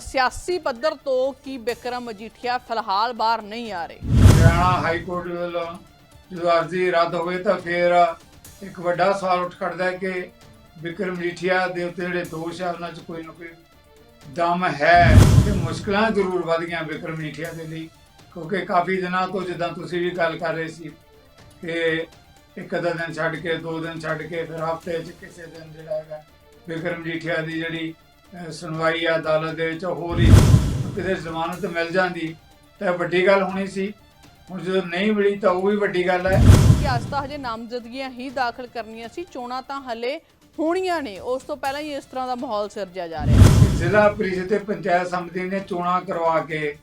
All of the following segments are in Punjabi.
ਸਿਆਸੀ ਪੱਧਰ ਤੋਂ ਕੀ ਬਿਕਰਮ ਮਜੀਠੀਆ ਫਿਲਹਾਲ ਬਾਹਰ ਨਹੀਂ ਆ ਰਹੇ। ਹਰਿਆਣਾ ਹਾਈ ਕੋਰਟ ਵੱਲੋਂ ਜਦੋਂ ਅਰਜ਼ੀ ਰੱਦ ਹੋਵੇ ਤਾਂ ਫਿਰ ਇੱਕ ਵੱਡਾ ਸਵਾਲ ਉੱਠ ਖੜਦਾ ਹੈ ਕਿ ਵਿਕਰਮ ਮਜੀਠੀਆ ਦੇ ਉੱਤੇ ਜਿਹੜੇ ਦੋਸ਼ ਆ, ਉਹਨਾਂ 'ਚ ਕੋਈ ਨਾ ਕੋਈ ਦਮ ਹੈ ਤੇ ਮੁਸ਼ਕਲਾਂ ਜ਼ਰੂਰ ਵਧ ਗਈਆਂ ਵਿਕਰਮ ਮਜੀਠੀਆ ਦੇ ਲਈ, ਕਿਉਂਕਿ ਕਾਫੀ ਦਿਨਾਂ ਤੋਂ ਜਿੱਦਾਂ ਤੁਸੀਂ ਵੀ ਗੱਲ ਕਰ ਰਹੇ ਸੀ ਕਿ ਇੱਕ ਅੱਧਾ ਦਿਨ ਛੱਡ ਕੇ, ਦੋ ਦਿਨ ਛੱਡ ਕੇ, ਫਿਰ ਹਫ਼ਤੇ 'ਚ ਕਿਸੇ ਦਿਨ ਜਿਹੜਾ ਹੈਗਾ ਵਿਕਰਮ ਮਜੀਠੀਆ ਦੀ ਜਿਹੜੀ ਸੁਣਵਾਈ ਆ ਅਦਾਲਤ ਦੇ ਵਿੱਚ ਉਹ ਹੋ ਰਹੀ ਕਿਤੇ ਜ਼ਮਾਨਤ ਮਿਲ ਜਾਂਦੀ ਤਾਂ ਵੱਡੀ ਗੱਲ ਹੋਣੀ ਸੀ। ਹੁਣ ਜਦੋਂ ਨਹੀਂ ਮਿਲੀ ਤਾਂ ਉਹ ਵੀ ਵੱਡੀ ਗੱਲ ਹੈ। ਕਿ ਅੱਜ ਤਾਂ ਹਜੇ ਨਾਮਜ਼ਦਗੀਆਂ ਹੀ ਦਾਖਲ ਕਰਨੀਆਂ ਸੀ ਚੋਣਾਂ ਤਾਂ ਹਲੇ ਹੋਣੀਆਂ ਨੇ। ਉਸ ਤੋਂ ਪਹਿਲਾਂ ਹੀ ਇਸ ਤਰ੍ਹਾਂ ਦਾ ਮਾਹੌਲ ਸਿਰਜਿਆ ਜਾ ਰਿਹਾ ਹੈ। ਜ਼ਿਲ੍ਹਾ ਪ੍ਰੀਸ਼ਦ ਤੇ ਪੰਚਾਇਤ ਸਮਿਤੀ ਨੇ ਚੋਣਾਂ ਕਰਵਾ ਕੇ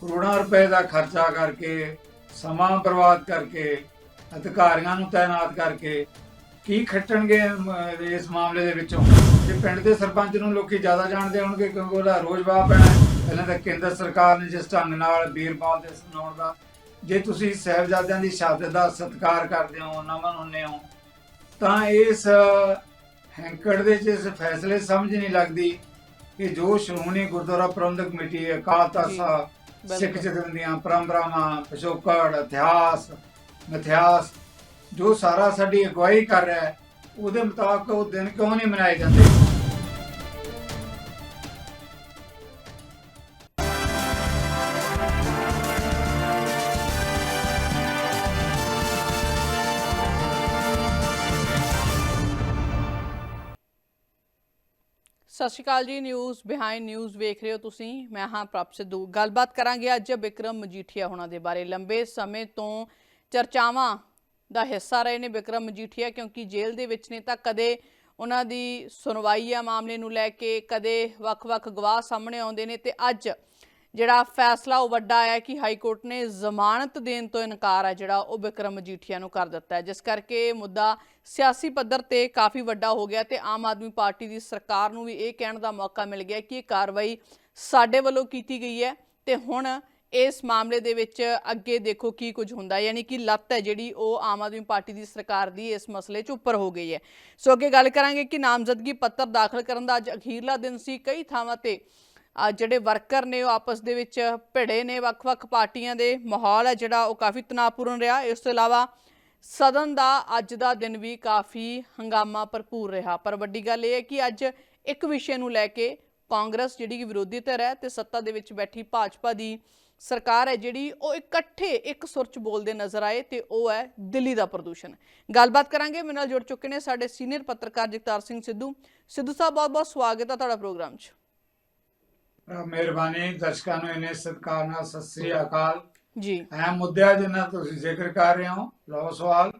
ਕਰੋੜਾਂ ਰੁਪਏ ਦਾ ਖਰਚਾ ਕਰਕੇ ਸਮਾਂ ਬਰਬਾਦ ਕਰਕੇ ਅਧਿਕਾਰੀਆਂ ਨੂੰ ਤਾਇਨਾਤ ਕਰਕੇ ਕੀ ਖੱਟਣਗੇ ਇਸ ਮਾਮਲੇ ਦੇ ਵਿੱਚੋਂ? ਜੇ ਪਿੰਡ ਦੇ ਸਰਪੰਚ ਨੂੰ ਲੋਕੀ ਜ਼ਿਆਦਾ ਜਾਣਦੇ ਹੋਣਗੇ ਕਿਉਂਕਿ ਉਹਦਾ ਰੋਜ਼ ਪੈਣਾ ਹੈ। ਪਹਿਲਾਂ ਤਾਂ ਕੇਂਦਰ ਸਰਕਾਰ ਨੇ ਜਿਸ ਢੰਗ ਨਾਲ ਵੀਰਪਾਲ ਦੇ ਸੁਣਾਉਣ ਦਾ ਜੇ ਤੁਸੀਂ ਸਹਿਬਜ਼ਾਦਿਆਂ ਦੀ ਸ਼ਹਾਦਤ ਦਾ ਸਤਿਕਾਰ ਕਰਦੇ ਹੋ ਨਮਨ ਹੁੰਦੇ ਹੋ ਤਾਂ ਇਸ ਹੈਂਕੜ ਦੇ ਇਸ ਫੈਸਲੇ ਸਮਝ ਨਹੀਂ ਲੱਗਦੀ ਕਿ ਜੋ ਸ਼੍ਰੋਮਣੀ ਗੁਰਦੁਆਰਾ ਪ੍ਰਬੰਧਕ ਕਮੇਟੀ ਅਕਾਲ ਤਖਤ ਸਿੱਖ। ਜਥੇਬੰਦੀਆਂ ਪਰੰਪਰਾਵਾਂ ਪਿਛੋਕੜ ਇਤਿਹਾਸ ਮਿਥਿਹਾਸ ਜੋ ਸਾਰਾ ਸਾਡੀ ਅਗਵਾਈ ਕਰ ਰਿਹਾ ਹੈ ਉਹਦੇ ਮੁਤਾਬਕ ਉਹ ਦਿਨ ਕਿਉਂ ਨਹੀਂ ਮਨਾਏ ਜਾਂਦੇ? ਸਤਿ ਸ਼੍ਰੀ ਅਕਾਲ ਜੀ ਨਿਊਜ਼ ਬਿਹਾਈਂਡ ਨਿਊਜ਼ ਵੇਖ ਰਹੇ ਹੋ ਤੁਸੀਂ। ਮੈਂ ਹਾਂ ਪ੍ਰਭ ਸਿੱਧੂ। ਗੱਲਬਾਤ ਕਰਾਂਗੇ ਅੱਜ ਬਿਕਰਮ ਮਜੀਠੀਆ ਹੋਣਾ ਦੇ ਬਾਰੇ। ਲੰਬੇ ਸਮੇਂ ਤੋਂ ਚਰਚਾਵਾਂ ਦਾ ਹਿੱਸਾ ਰਹੇ ਨੇ ਬਿਕਰਮ ਮਜੀਠੀਆ, ਕਿਉਂਕਿ ਜੇਲ੍ਹ ਦੇ ਵਿੱਚ ਨੇ ਤਾਂ ਕਦੇ ਉਹਨਾਂ ਦੀ ਸੁਣਵਾਈ ਆ ਮਾਮਲੇ ਨੂੰ ਲੈ ਕੇ, ਕਦੇ ਵੱਖ-ਵੱਖ ਗਵਾਹ ਸਾਹਮਣੇ ਆਉਂਦੇ ਨੇ ਤੇ ਅੱਜ ਜਿਹੜਾ ਫੈਸਲਾ ਉਹ ਵੱਡਾ ਆਇਆ ਕਿ ਹਾਈ ਕੋਰਟ ਨੇ ਜ਼ਮਾਨਤ ਦੇਣ ਤੋਂ ਇਨਕਾਰ ਹੈ ਜਿਹੜਾ ਉਹ ਬਿਕਰਮ ਮਜੀਠੀਆ ਨੂੰ ਕਰ ਦਿੱਤਾ ਹੈ। ਜਿਸ ਕਰਕੇ ਮੁੱਦਾ ਸਿਆਸੀ ਪੱਧਰ ਤੇ ਕਾਫੀ ਵੱਡਾ ਹੋ ਗਿਆ ਤੇ ਆਮ ਆਦਮੀ ਪਾਰਟੀ ਦੀ ਸਰਕਾਰ ਨੂੰ ਵੀ ਇਹ ਕਹਿਣ ਦਾ ਮੌਕਾ ਮਿਲ ਗਿਆ ਕਿ ਇਹ ਕਾਰਵਾਈ ਸਾਡੇ ਵੱਲੋਂ ਕੀਤੀ ਗਈ ਹੈ ਤੇ ਹੁਣ ਇਸ ਮਾਮਲੇ ਦੇ ਵਿੱਚ ਅੱਗੇ ਦੇਖੋ ਕੀ ਕੁਝ ਹੁੰਦਾ, ਯਾਨੀ ਕਿ ਲੱਤ ਹੈ ਜਿਹੜੀ, ਉਹ ਆਮ ਆਦਮੀ ਪਾਰਟੀ ਦੀ ਸਰਕਾਰ ਦੀ ਇਸ ਮਸਲੇ 'ਚ ਉੱਪਰ ਹੋ ਗਈ ਹੈ। ਸੋ ਅੱਗੇ ਗੱਲ ਕਰਾਂਗੇ ਕਿ ਨਾਮਜ਼ਦਗੀ ਪੱਤਰ ਦਾਖਲ ਕਰਨ ਦਾ ਅੱਜ ਅਖੀਰਲਾ ਦਿਨ ਸੀ। ਕਈ ਥਾਵਾਂ ਤੇ ਜਿਹੜੇ ਵਰਕਰ ਨੇ ਉਹ ਆਪਸ ਦੇ ਵਿੱਚ ਭਿੜੇ ਨੇ। ਵੱਖ-ਵੱਖ ਪਾਰਟੀਆਂ ਦੇ ਮਾਹੌਲ ਹੈ ਜਿਹੜਾ, ਉਹ ਕਾਫੀ ਤਣਾਅਪੂਰਨ ਰਿਹਾ। ਇਸ ਤੋਂ ਇਲਾਵਾ ਸਦਨ ਦਾ ਅੱਜ ਦਾ ਦਿਨ ਵੀ ਕਾਫੀ ਹੰਗਾਮਾ ਭਰਪੂਰ ਰਿਹਾ। ਪਰ ਵੱਡੀ ਗੱਲ ਇਹ ਹੈ ਕਿ ਅੱਜ ਇੱਕ ਵਿਸ਼ੇ ਨੂੰ ਲੈ ਕੇ ਕਾਂਗਰਸ ਜਿਹੜੀ ਕਿ ਵਿਰੋਧੀ ਧਿਰ ਹੈ ਤੇ ਸੱਤਾ ਦੇ ਵਿੱਚ ਬੈਠੀ ਭਾਜਪਾ ਦੀ ਸਰਕਾਰ ਹੈ ਜਿਹੜੀ ਉਹ ਇਕੱਠੇ ਇੱਕ ਸੁਰ ਚ ਬੋਲਦੇ ਨਜ਼ਰ ਆਏ ਤੇ ਉਹ ਹੈ ਦਿੱਲੀ ਦਾ ਪ੍ਰਦੂਸ਼ਣ। ਗੱਲਬਾਤ ਕਰਾਂਗੇ ਮੇਰੇ ਨਾਲ ਜੁੜ ਚੁੱਕੇ ਨੇ ਸਾਡੇ ਸੀਨੀਅਰ ਪੱਤਰਕਾਰ ਜਗਤਾਰ ਸਿੰਘ ਸਿੱਧੂ। ਸਿੱਧੂ ਸਾਹਿਬ ਬਹੁਤ ਬਹੁਤ ਸਵਾਗਤ ਹੈ ਤੁਹਾਡਾ ਪ੍ਰੋਗਰਾਮ 'ਚ। ਮਿਹਰਬਾਨੀ। ਦਰਸ਼ਕਾਂ ਨੂੰ ਇਹਨੇ ਸਤਿਕਾਰ ਨਾਲ ਸਤਿ ਸ੍ਰੀ ਅਕਾਲ। ਜੀ। ਅਹਿਮ ਮੁੱਦਿਆ ਜਿੰਨਾ ਤੁਸੀਂ ਜ਼ਿਕਰ ਕਰ ਰਹੇ ਹੋ। ਲਓ ਸਵਾਲ।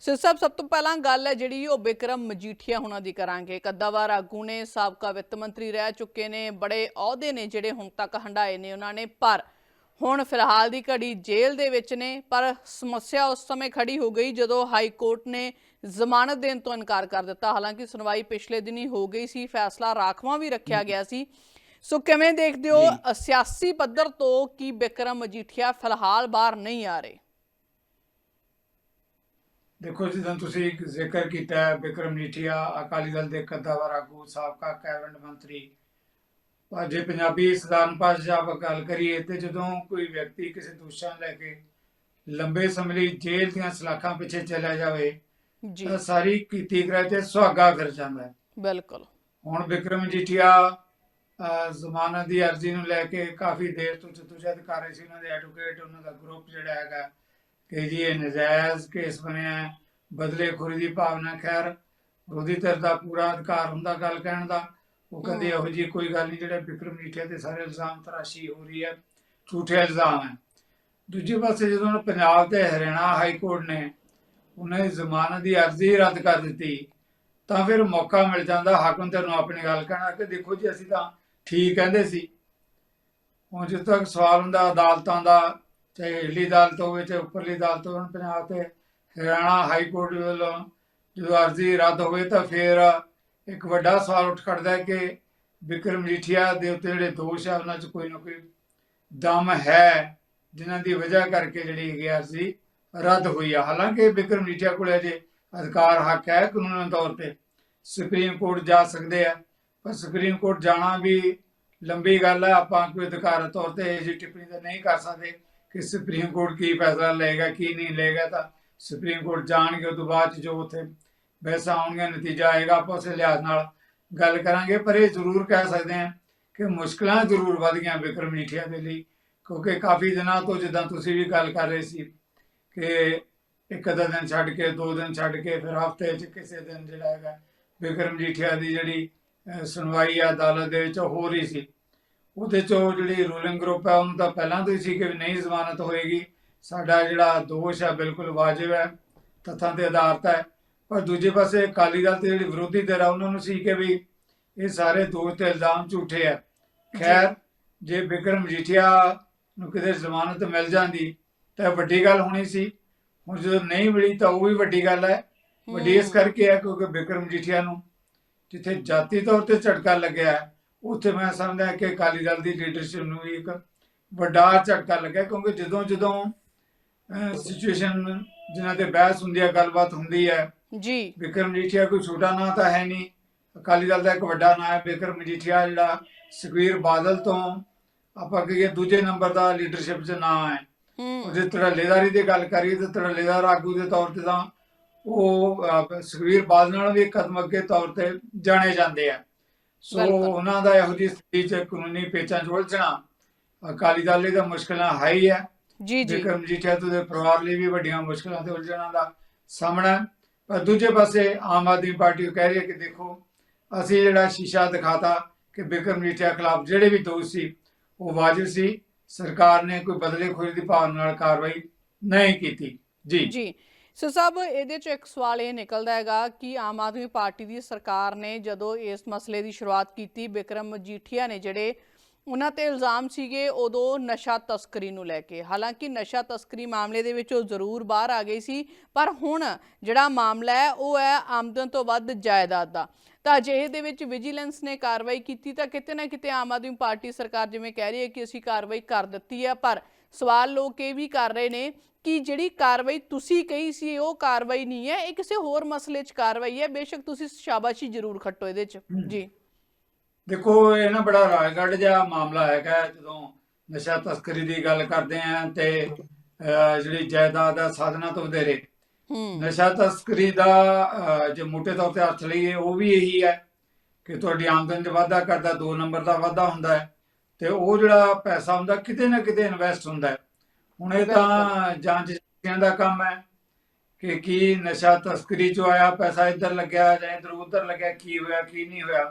ਸਿਰ ਸਾਹਿਬ ਸਭ ਤੋਂ ਪਹਿਲਾਂ ਗੱਲ ਹੈ ਜਿਹੜੀ ਉਹ ਬਿਕਰਮ ਮਜੀਠੀਆ ਹੁਣਾਂ ਦੀ ਕਰਾਂਗੇ। ਕੱਦਾਵਾਰ ਆਗੂ ਨੇ ਸਾਬਕਾ ਵਿੱਤ ਮੰਤਰੀ ਰਹਿ ਚੁੱਕੇ ਨੇ ਬੜੇ ਅਹੁਦੇ ਨੇ ਜਿਹੜੇ ਹੁਣ ਤੱਕ ਹੰਡਾਏ ਨੇ ਉਹਨਾਂ ਨੇ। ਪਰ ਹੁਣ ਫਿਲਹਾਲ ਦੀ ਘੜੀ ਜੇਲ੍ਹ ਦੇ ਵਿੱਚ ਨੇ ਪਰ ਸਮੱਸਿਆ ਉਸ ਸਮੇਂ ਖੜੀ ਹੋ ਗਈ ਜਦੋਂ ਹਾਈ ਕੋਰਟ ਨੇ ਜ਼ਮਾਨਤ ਦੇਣ ਤੋਂ ਇਨਕਾਰ ਕਰ ਦਿੱਤਾ। ਹਾਲਾਂਕਿ ਸੁਣਵਾਈ ਪਿਛਲੇ ਦਿਨੀ ਹੋ ਗਈ ਸੀ ਫੈਸਲਾ ਰਾਖਵਾਂ ਵੀ ਰੱਖਿਆ ਗਿਆ ਸੀ। ਸੋ ਕਿਵੇਂ ਦੇਖਦੇ ਹੋ ਸਿਆਸੀ ਪੱਧਰ ਤੋਂ ਕੀ ਬਿਕਰਮ ਮਜੀਠੀਆ ਫਿਲਹਾਲ ਬਾਹਰ ਨਹੀਂ ਆ ਰਹੇ? ਦੇਖੋ ਜਿੱਦਾਂ ਤੁਸੀਂ ਜ਼ਿਕਰ ਕੀਤਾ ਬਿਕਰਮ ਨੀਠੀਆ ਅਕਾਲੀ ਦਲ ਦੇ ਕੱਦਾਵਰ ਆਗੂ ਸਾਬਕਾ ਕੈਬਨਿਟ ਮੰਤਰੀ ਜੇ ਪੰਜਾਬੀ ਸਧਾਰਨ ਭਾਸ਼ਾ ਆਪਾਂ ਗੱਲ ਕਰੀਏ ਤੇ ਜਦੋਂ ਕੋਈ ਵਿਅਕਤੀ ਕਿਸੇ ਦੋਸ਼ਾਂ ਲੈ ਕੇ ਲੰਬੇ ਸਮੇਂ ਲਈ ਜੇਲ੍ਹ ਦੀਆਂ ਸਲਾਖਾਂ ਪਿੱਛੇ ਚਲਾ ਜਾਵੇ ਜੀ। ਤਾਂ ਸਾਰੀ ਕੀਤੀ ਕਰਾਇ ਤੇ ਸੁਹਾਗਾ ਫਿਰ ਜਾਂਦਾ ਹੈ। ਬਿਲਕੁਲ। ਹੁਣ ਵਿਕਰਮ ਅਹ, ਜ਼ਮਾਨਤ ਦੀ ਅਰਜ਼ੀ ਨੂੰ ਲੈ ਕੇ ਕਾਫੀ ਦੇਰ ਤੋਂ ਜਦੋਜਹਿਦ ਕਰ ਰਹੇ ਸੀ ਉਹਨਾਂ ਦੇ ਐਡਵੋਕੇਟ ਉਹਨਾਂ ਦਾ ਗਰੁੱਪ ਜਿਹੜਾ ਹੈਗਾ ਕਿ ਜੀ ਇਹ ਨਜਾਇਜ਼ ਕੇਸ ਬਣਿਆ ਹੈ, ਬਦਲੇਖੋਰੀ ਦੀ ਭਾਵਨਾ ਖੈਰ ਵਿਰੋਧੀ ਧਿਰ ਦਾ ਪੂਰਾ ਅਧਿਕਾਰ ਹੁੰਦਾ ਗੱਲ ਕਹਿਣ ਦਾ। ਉਹ ਕਹਿੰਦੇ। ਇਹੋ ਜੀ ਕੋਈ ਗੱਲ ਨਹੀਂ ਜਿਹੜੇ ਵਿਕਰਮ ਜੀਠੀਆ ਤੇ ਸਾਰੇ ਇਲਜ਼ਾਮ ਤਰਾਸ਼ੀ ਹੋ ਰਹੀ ਹੈ ਝੂਠੇ ਇਲਜ਼ਾਮ ਹੈ ਦੂਜੇ ਪਾਸੇ ਜਦੋਂ ਪੰਜਾਬ ਤੇ ਹਰਿਆਣਾ ਹਾਈ ਕੋਰਟ ਨੇ ਉਹਨਾਂ ਦੀ ਜ਼ਮਾਨਤ ਦੀ ਅਰਜ਼ੀ ਰੱਦ ਕਰ ਦਿੱਤੀ ਤਾਂ ਫਿਰ ਮੌਕਾ ਮਿਲ ਜਾਂਦਾ ਹਾਕਮ ਤੇ ਨੂੰ ਆਪਣੀ ਗੱਲ ਕਹਿਣਾ ਕਿ ਦੇਖੋ ਜੀ ਅਸੀਂ ਤਾਂ ਠੀਕ ਕਹਿੰਦੇ ਸੀ ਹੁਣ ਜਿੱਥੇ ਤੱਕ ਸਵਾਲ ਹੁੰਦਾ ਅਦਾਲਤਾਂ ਦਾ ਚਾਹੇ ਹੇਠਲੀ ਅਦਾਲਤ ਹੋਵੇ ਚਾਹੇ ਉੱਪਰਲੀ ਅਦਾਲਤ ਹੋਵੇ ਪੰਜਾਬ ਤੇ ਹਰਿਆਣਾ ਹਾਈ ਕੋਰਟ ਵੱਲੋਂ ਜਦੋਂ ਅਰਜ਼ੀ ਰੱਦ ਹੋਵੇ ਤਾਂ ਫਿਰ ਇੱਕ ਵੱਡਾ ਸਵਾਲ ਉੱਠ ਖੜਦਾ ਹੈ ਕਿ ਵਿਕਰਮ ਮਜੀਠੀਆ ਦੇ ਉੱਤੇ ਜਿਹੜੇ ਦੋਸ਼ ਆ, ਉਹਨਾਂ 'ਚ ਕੋਈ ਨਾ ਕੋਈ ਦਮ ਹੈ, ਜਿਨ੍ਹਾਂ ਦੀ ਵਜ੍ਹਾ ਕਰਕੇ ਜਿਹੜੀ ਹੈਗੀ ਆ ਰੱਦ ਹੋਈ ਆ। ਹਾਲਾਂਕਿ ਵਿਕਰਮ ਮਜੀਠੀਆ ਕੋਲ ਅਜੇ ਅਧਿਕਾਰ ਹੱਕ ਹੈ ਕਾਨੂੰਨੀ ਤੌਰ ਤੇ। ਸੁਪਰੀਮ ਕੋਰਟ ਜਾ ਸਕਦੇ ਆ, ਪਰ ਸੁਪਰੀਮ ਕੋਰਟ ਜਾਣਾ ਵੀ ਲੰਬੀ ਗੱਲ ਹੈ ਆਪਾਂ ਕੋਈ ਅਧਿਕਾਰ ਤੌਰ ਤੇ ਇਹ ਜਿਹੀ ਟਿੱਪਣੀ ਤਾਂ ਨਹੀਂ ਕਰ ਸਕਦੇ ਕਿ ਸੁਪਰੀਮ ਕੋਰਟ ਕੀ ਫੈਸਲਾ ਲਏਗਾ, ਕੀ ਨਹੀਂ ਲਏਗਾ। ਤਾਂ ਸੁਪਰੀਮ ਕੋਰਟ ਜਾਣਗੇ, ਉਸ ਤੋਂ ਬਾਅਦ 'ਚ ਜੋ ਉੱਥੇ ਵੈਸਾ ਆਉਣਗੀਆਂ ਨਤੀਜਾ ਆਏਗਾ, ਆਪਾਂ ਉਸ ਲਿਹਾਜ਼ ਨਾਲ ਗੱਲ ਕਰਾਂਗੇ, ਪਰ ਇਹ ਜ਼ਰੂਰ ਕਹਿ ਸਕਦੇ ਹਾਂ ਕਿ ਮੁਸ਼ਕਲਾਂ ਜ਼ਰੂਰ ਵੱਧ ਗਈਆਂ ਵਿਕਰਮ ਮਜੀਠੀਆ ਦੇ ਲਈ, ਕਿਉਂਕਿ ਕਾਫੀ ਦਿਨਾਂ ਤੋਂ ਜਿੱਦਾਂ ਤੁਸੀਂ ਵੀ ਗੱਲ ਕਰ ਰਹੇ ਸੀ ਕਿ ਇੱਕ ਅੱਧਾ ਦਿਨ ਛੱਡ ਕੇ, ਦੋ ਦਿਨ ਛੱਡ ਕੇ, ਫਿਰ ਹਫ਼ਤੇ 'ਚ ਕਿਸੇ ਦਿਨ ਜਿਹੜਾ ਹੈਗਾ ਵਿਕਰਮ ਮਜੀਠੀਆ ਦੀ ਜਿਹੜੀ ਸੁਣਵਾਈ ਆ ਅਦਾਲਤ ਦੇ ਵਿੱਚ ਹੋ ਰਹੀ ਸੀ। ਉਹਦੇ ਚੋਂ ਜਿਹੜੀ ਰੂਲਿੰਗ ਗਰੁੱਪ ਹੈ ਉਹਨੂੰ ਤਾਂ ਪਹਿਲਾਂ ਤੋਂ ਹੀ ਸੀ ਕਿ ਨਹੀਂ ਜ਼ਮਾਨਤ ਹੋਏਗੀ। ਸਾਡਾ ਜਿਹੜਾ ਦੋਸ਼ ਹੈ ਬਿਲਕੁਲ ਵਾਜਿਬ ਹੈ, ਤੱਥਾਂ ਤੇ ਆਧਾਰਤ ਹੈ ਪਰ ਦੂਜੇ ਪਾਸੇ ਅਕਾਲੀ ਦਲ ਤੇ ਜਿਹੜੀ ਵਿਰੋਧੀ ਧਿਰ ਆ ਉਹਨਾਂ ਨੂੰ ਸੀ ਕਿ ਵੀ ਇਹ ਸਾਰੇ ਦੋਸ਼ ਤੇ ਇਲਜ਼ਾਮ ਝੂਠੇ ਆ। ਖੈਰ ਜੇ ਵਿਕਰਮ ਮਜੀਠੀਆ ਨੂੰ ਕਿਤੇ ਜ਼ਮਾਨਤ ਮਿਲ ਜਾਂਦੀ ਤਾਂ ਵੱਡੀ ਗੱਲ ਹੋਣੀ ਸੀ। ਹੁਣ ਜਦੋਂ ਨਹੀਂ ਮਿਲੀ ਤਾਂ ਉਹ ਵੀ ਵੱਡੀ ਗੱਲ ਹੈ। ਵੱਡੀ ਇਸ। ਕਰਕੇ ਹੈ ਕਿਉਂਕਿ ਵਿਕਰਮ ਮਜੀਠੀਆ ਨੂੰ ਜਿੱਥੇ ਜਾਤੀ ਤੌਰ ਤੇ ਝਟਕਾ ਲੱਗਿਆ ਉੱਥੇ ਮੈਂ ਸਮਝਦਾ ਕਿ ਅਕਾਲੀ ਦਲ ਦੀ ਲੀਡਰਸ਼ਿਪ ਨੂੰ ਵੀ ਇੱਕ ਵੱਡਾ ਝਟਕਾ ਲੱਗਿਆ ਕਿਉਂਕਿ ਜਦੋਂ ਜਦੋਂ ਸਿਚੁਏਸ਼ਨ ਜਿਨ੍ਹਾਂ ਤੇ ਬਹਿਸ ਹੁੰਦੀ ਹੈ ਗੱਲਬਾਤ ਹੁੰਦੀ ਹੈ ਜੀ। ਵਿਕਰਮ ਮਜੀਠੀਆ ਕੋਈ ਛੋਟਾ ਨਾਂ ਤਾਂ ਹੈ ਨਹੀਂ। ਅਕਾਲੀ ਦਲ ਦਾ ਇੱਕ ਵੱਡਾ ਨਾਂ ਹੈ ਵਿਕਰਮ ਮਜੀਠੀਆ ਜਿਹੜਾ ਸੁਖਬੀਰ ਬਾਦਲ ਤੋਂ ਆਪਾਂ ਕਹੀਏ ਦੂਜੇ ਨੰਬਰ ਦਾ ਲੀਡਰਸ਼ਿਪ 'ਚ ਨਾਂ ਹੈ। ਹੂੰ। ਉਹਦੇ ਧੜੱਲੇਦਾਰੀ ਦੀ ਗੱਲ ਕਰੀਏ ਤਾਂ ਧੜੱਲੇਦਾਰ ਆਗੂ ਦੇ ਤੌਰ ਤੇ ਤਾਂ ਉਹ ਅਹ, ਸੁਖਬੀਰ ਬਾਦਲ ਨਾਲ ਵੀ ਕਦਮ ਅੱਗੇ ਤੌਰ ਤੇ ਜਾਣੇ ਜਾਂਦੇ ਆ। ਸੋ। ਉਹਨਾਂ ਦਾ ਇਹੋ ਜਿਹੀ ਸਥਿਤੀ 'ਚ ਕਾਨੂੰਨੀ ਪੇਚਾਂ 'ਚ ਉਲਝਣਾ ਅਕਾਲੀ ਦਲ ਲਈ ਤਾਂ ਮੁਸ਼ਕਲਾਂ ਹੈ ਹੀ। ਹੈ ਜੀ ਜੀ। ਵਿਕਰਮ ਮਜੀਠੀਆ ਤੇ ਉਹਦੇ ਪਰਿਵਾਰ ਲਈ ਵੀ ਵੱਡੀਆਂ ਮੁਸ਼ਕਲਾਂ ਤੇ ਉਲਝਣਾਂ ਦਾ ਸਾਹਮਣਾ। ਪਰ ਦੂਜੇ ਪਾਸੇ ਆਮ ਆਦਮੀ ਪਾਰਟੀ ਕਹਿ ਰਹੀ ਹੈ ਕਿ ਦੇਖੋ, ਅਸੀਂ ਜਿਹੜਾ ਸ਼ੀਸ਼ਾ ਦਿਖਾਤਾ ਕਿ ਵਿਕਰਮ ਮਜੀਠੀਆ ਖਿਲਾਫ ਜਿਹੜੇ ਵੀ ਦੋਸ਼ ਸੀ, ਉਹ ਵਾਜਿਬ ਸੀ। ਸਰਕਾਰ ਨੇ ਕੋਈ ਬਦਲੇ ਖੋਰੀ ਦੀ ਭਾਵਨਾ ਨਾਲ ਕਾਰਵਾਈ ਨਹੀਂ ਕੀਤੀ। ਜੀ। ਜੀ। ਸੋ ਸਭ ਇਹਦੇ ਚ ਇੱਕ ਸਵਾਲ ਇਹ ਨਿਕਲਦਾ ਹੈਗਾ ਕਿ ਆਮ ਆਦਮੀ ਪਾਰਟੀ ਦੀ ਸਰਕਾਰ ਨੇ ਜਦੋਂ ਇਸ ਮਸਲੇ ਦੀ ਸ਼ੁਰੂਆਤ ਕੀਤੀ, ਬਿਕਰਮ ਮਜੀਠੀਆ ਨੇ ਜਿਹੜੇ ਉਹਨਾਂ ਤੇ ਇਲਜ਼ਾਮ ਸੀਗੇ ਉਦੋਂ ਨਸ਼ਾ ਤਸਕਰੀ ਨੂੰ ਲੈ ਕੇ। ਹਾਲਾਂਕਿ ਨਸ਼ਾ ਤਸਕਰੀ ਮਾਮਲੇ ਦੇ ਵਿੱਚ ਉਹ ਜ਼ਰੂਰ ਬਾਹਰ ਆ ਗਈ ਸੀ, ਪਰ ਹੁਣ ਜਿਹੜਾ ਮਾਮਲਾ ਹੈ, ਉਹ ਹੈ ਆਮਦਨ ਤੋਂ ਵੱਧ ਜਾਇਦਾਦ ਦਾ। ਤਾਂ ਅਜਿਹੇ ਦੇ ਵਿੱਚ ਵਿਜੀਲੈਂਸ ਨੇ ਕਾਰਵਾਈ ਕੀਤੀ, ਤਾਂ ਕਿਤੇ ਨਾ ਕਿਤੇ ਆਮ ਆਦਮੀ ਪਾਰਟੀ ਸਰਕਾਰ ਜਿਵੇਂ ਕਹਿ ਰਹੀ ਹੈ ਕਿ ਅਸੀਂ ਕਾਰਵਾਈ ਕਰ ਦਿੱਤੀ ਹੈ, ਪਰ ਸਵਾਲ ਲੋਕ ਇਹ ਵੀ ਕਰ ਰਹੇ ਨੇ ਕਿ ਜਿਹੜੀ ਕਾਰਵਾਈ ਤੁਸੀਂ ਕਹੀ ਸੀ, ਉਹ ਕਾਰਵਾਈ ਨਹੀਂ ਹੈ, ਇਹ ਕਿਸੇ ਹੋਰ ਮਸਲੇ 'ਚ ਕਾਰਵਾਈ ਹੈ। ਬੇਸ਼ੱਕ ਤੁਸੀਂ ਸ਼ਾਬਾਸ਼ੀ ਜ਼ਰੂਰ ਖੱਟੋ ਇਹਦੇ 'ਚ। ਜੀ। ਦੇਖੋ ਇਹ ਨਾ ਬੜਾ ਰਾਜਗੜ੍ਹ ਜਿਹਾ ਮਾਮਲਾ ਹੈਗਾ ਜਦੋਂ ਨਸ਼ਾ ਤਸਕਰੀ ਦੀ ਗੱਲ ਕਰਦੇ ਆਂ ਤੇ ਜਿਹੜੀ ਜਾਇਦਾਦ ਦਾ ਸਾਧਨਾ ਤੋਂ ਵਧੇਰੇ। ਨਸ਼ਾ ਤਸਕਰੀ ਦਾ ਜੇ ਮੋٹے ਤੌਰ ਤੇ ਅਰਥ ਲਈਏ ਉਹ ਵੀ ਇਹੀ ਹੈ ਕਿ ਤੁਹਾਡੀ ਆਮਦਨ 'ਚ ਵਾਧਾ ਕਰਦਾ ਦੋ ਨੰਬਰ ਦਾ ਵਾਧਾ ਹੁੰਦਾ ਹੈ ਤੇ ਉਹ ਜਿਹੜਾ ਪੈਸਾ ਹੁੰਦਾ ਕਿਤੇ ਨਾ ਕਿਤੇ ਇਨਵੈਸਟ ਹੁੰਦਾ ਹੈ। ਹੁਣ ਇਹ ਤਾਂ ਜਾਂਚ ਦਾ ਕੰਮ ਹੈ ਕਿ ਕੀ ਨਸ਼ਾ ਤਸਕਰੀ 'ਚੋਂ ਆਇਆ ਪੈਸਾ ਇੱਧਰ ਲੱਗਿਆ ਜਾਂ ਇੱਧਰ ਉੱਧਰ ਲੱਗਿਆ ਕੀ ਹੋਇਆ ਕੀ ਨਹੀਂ ਹੋਇਆ।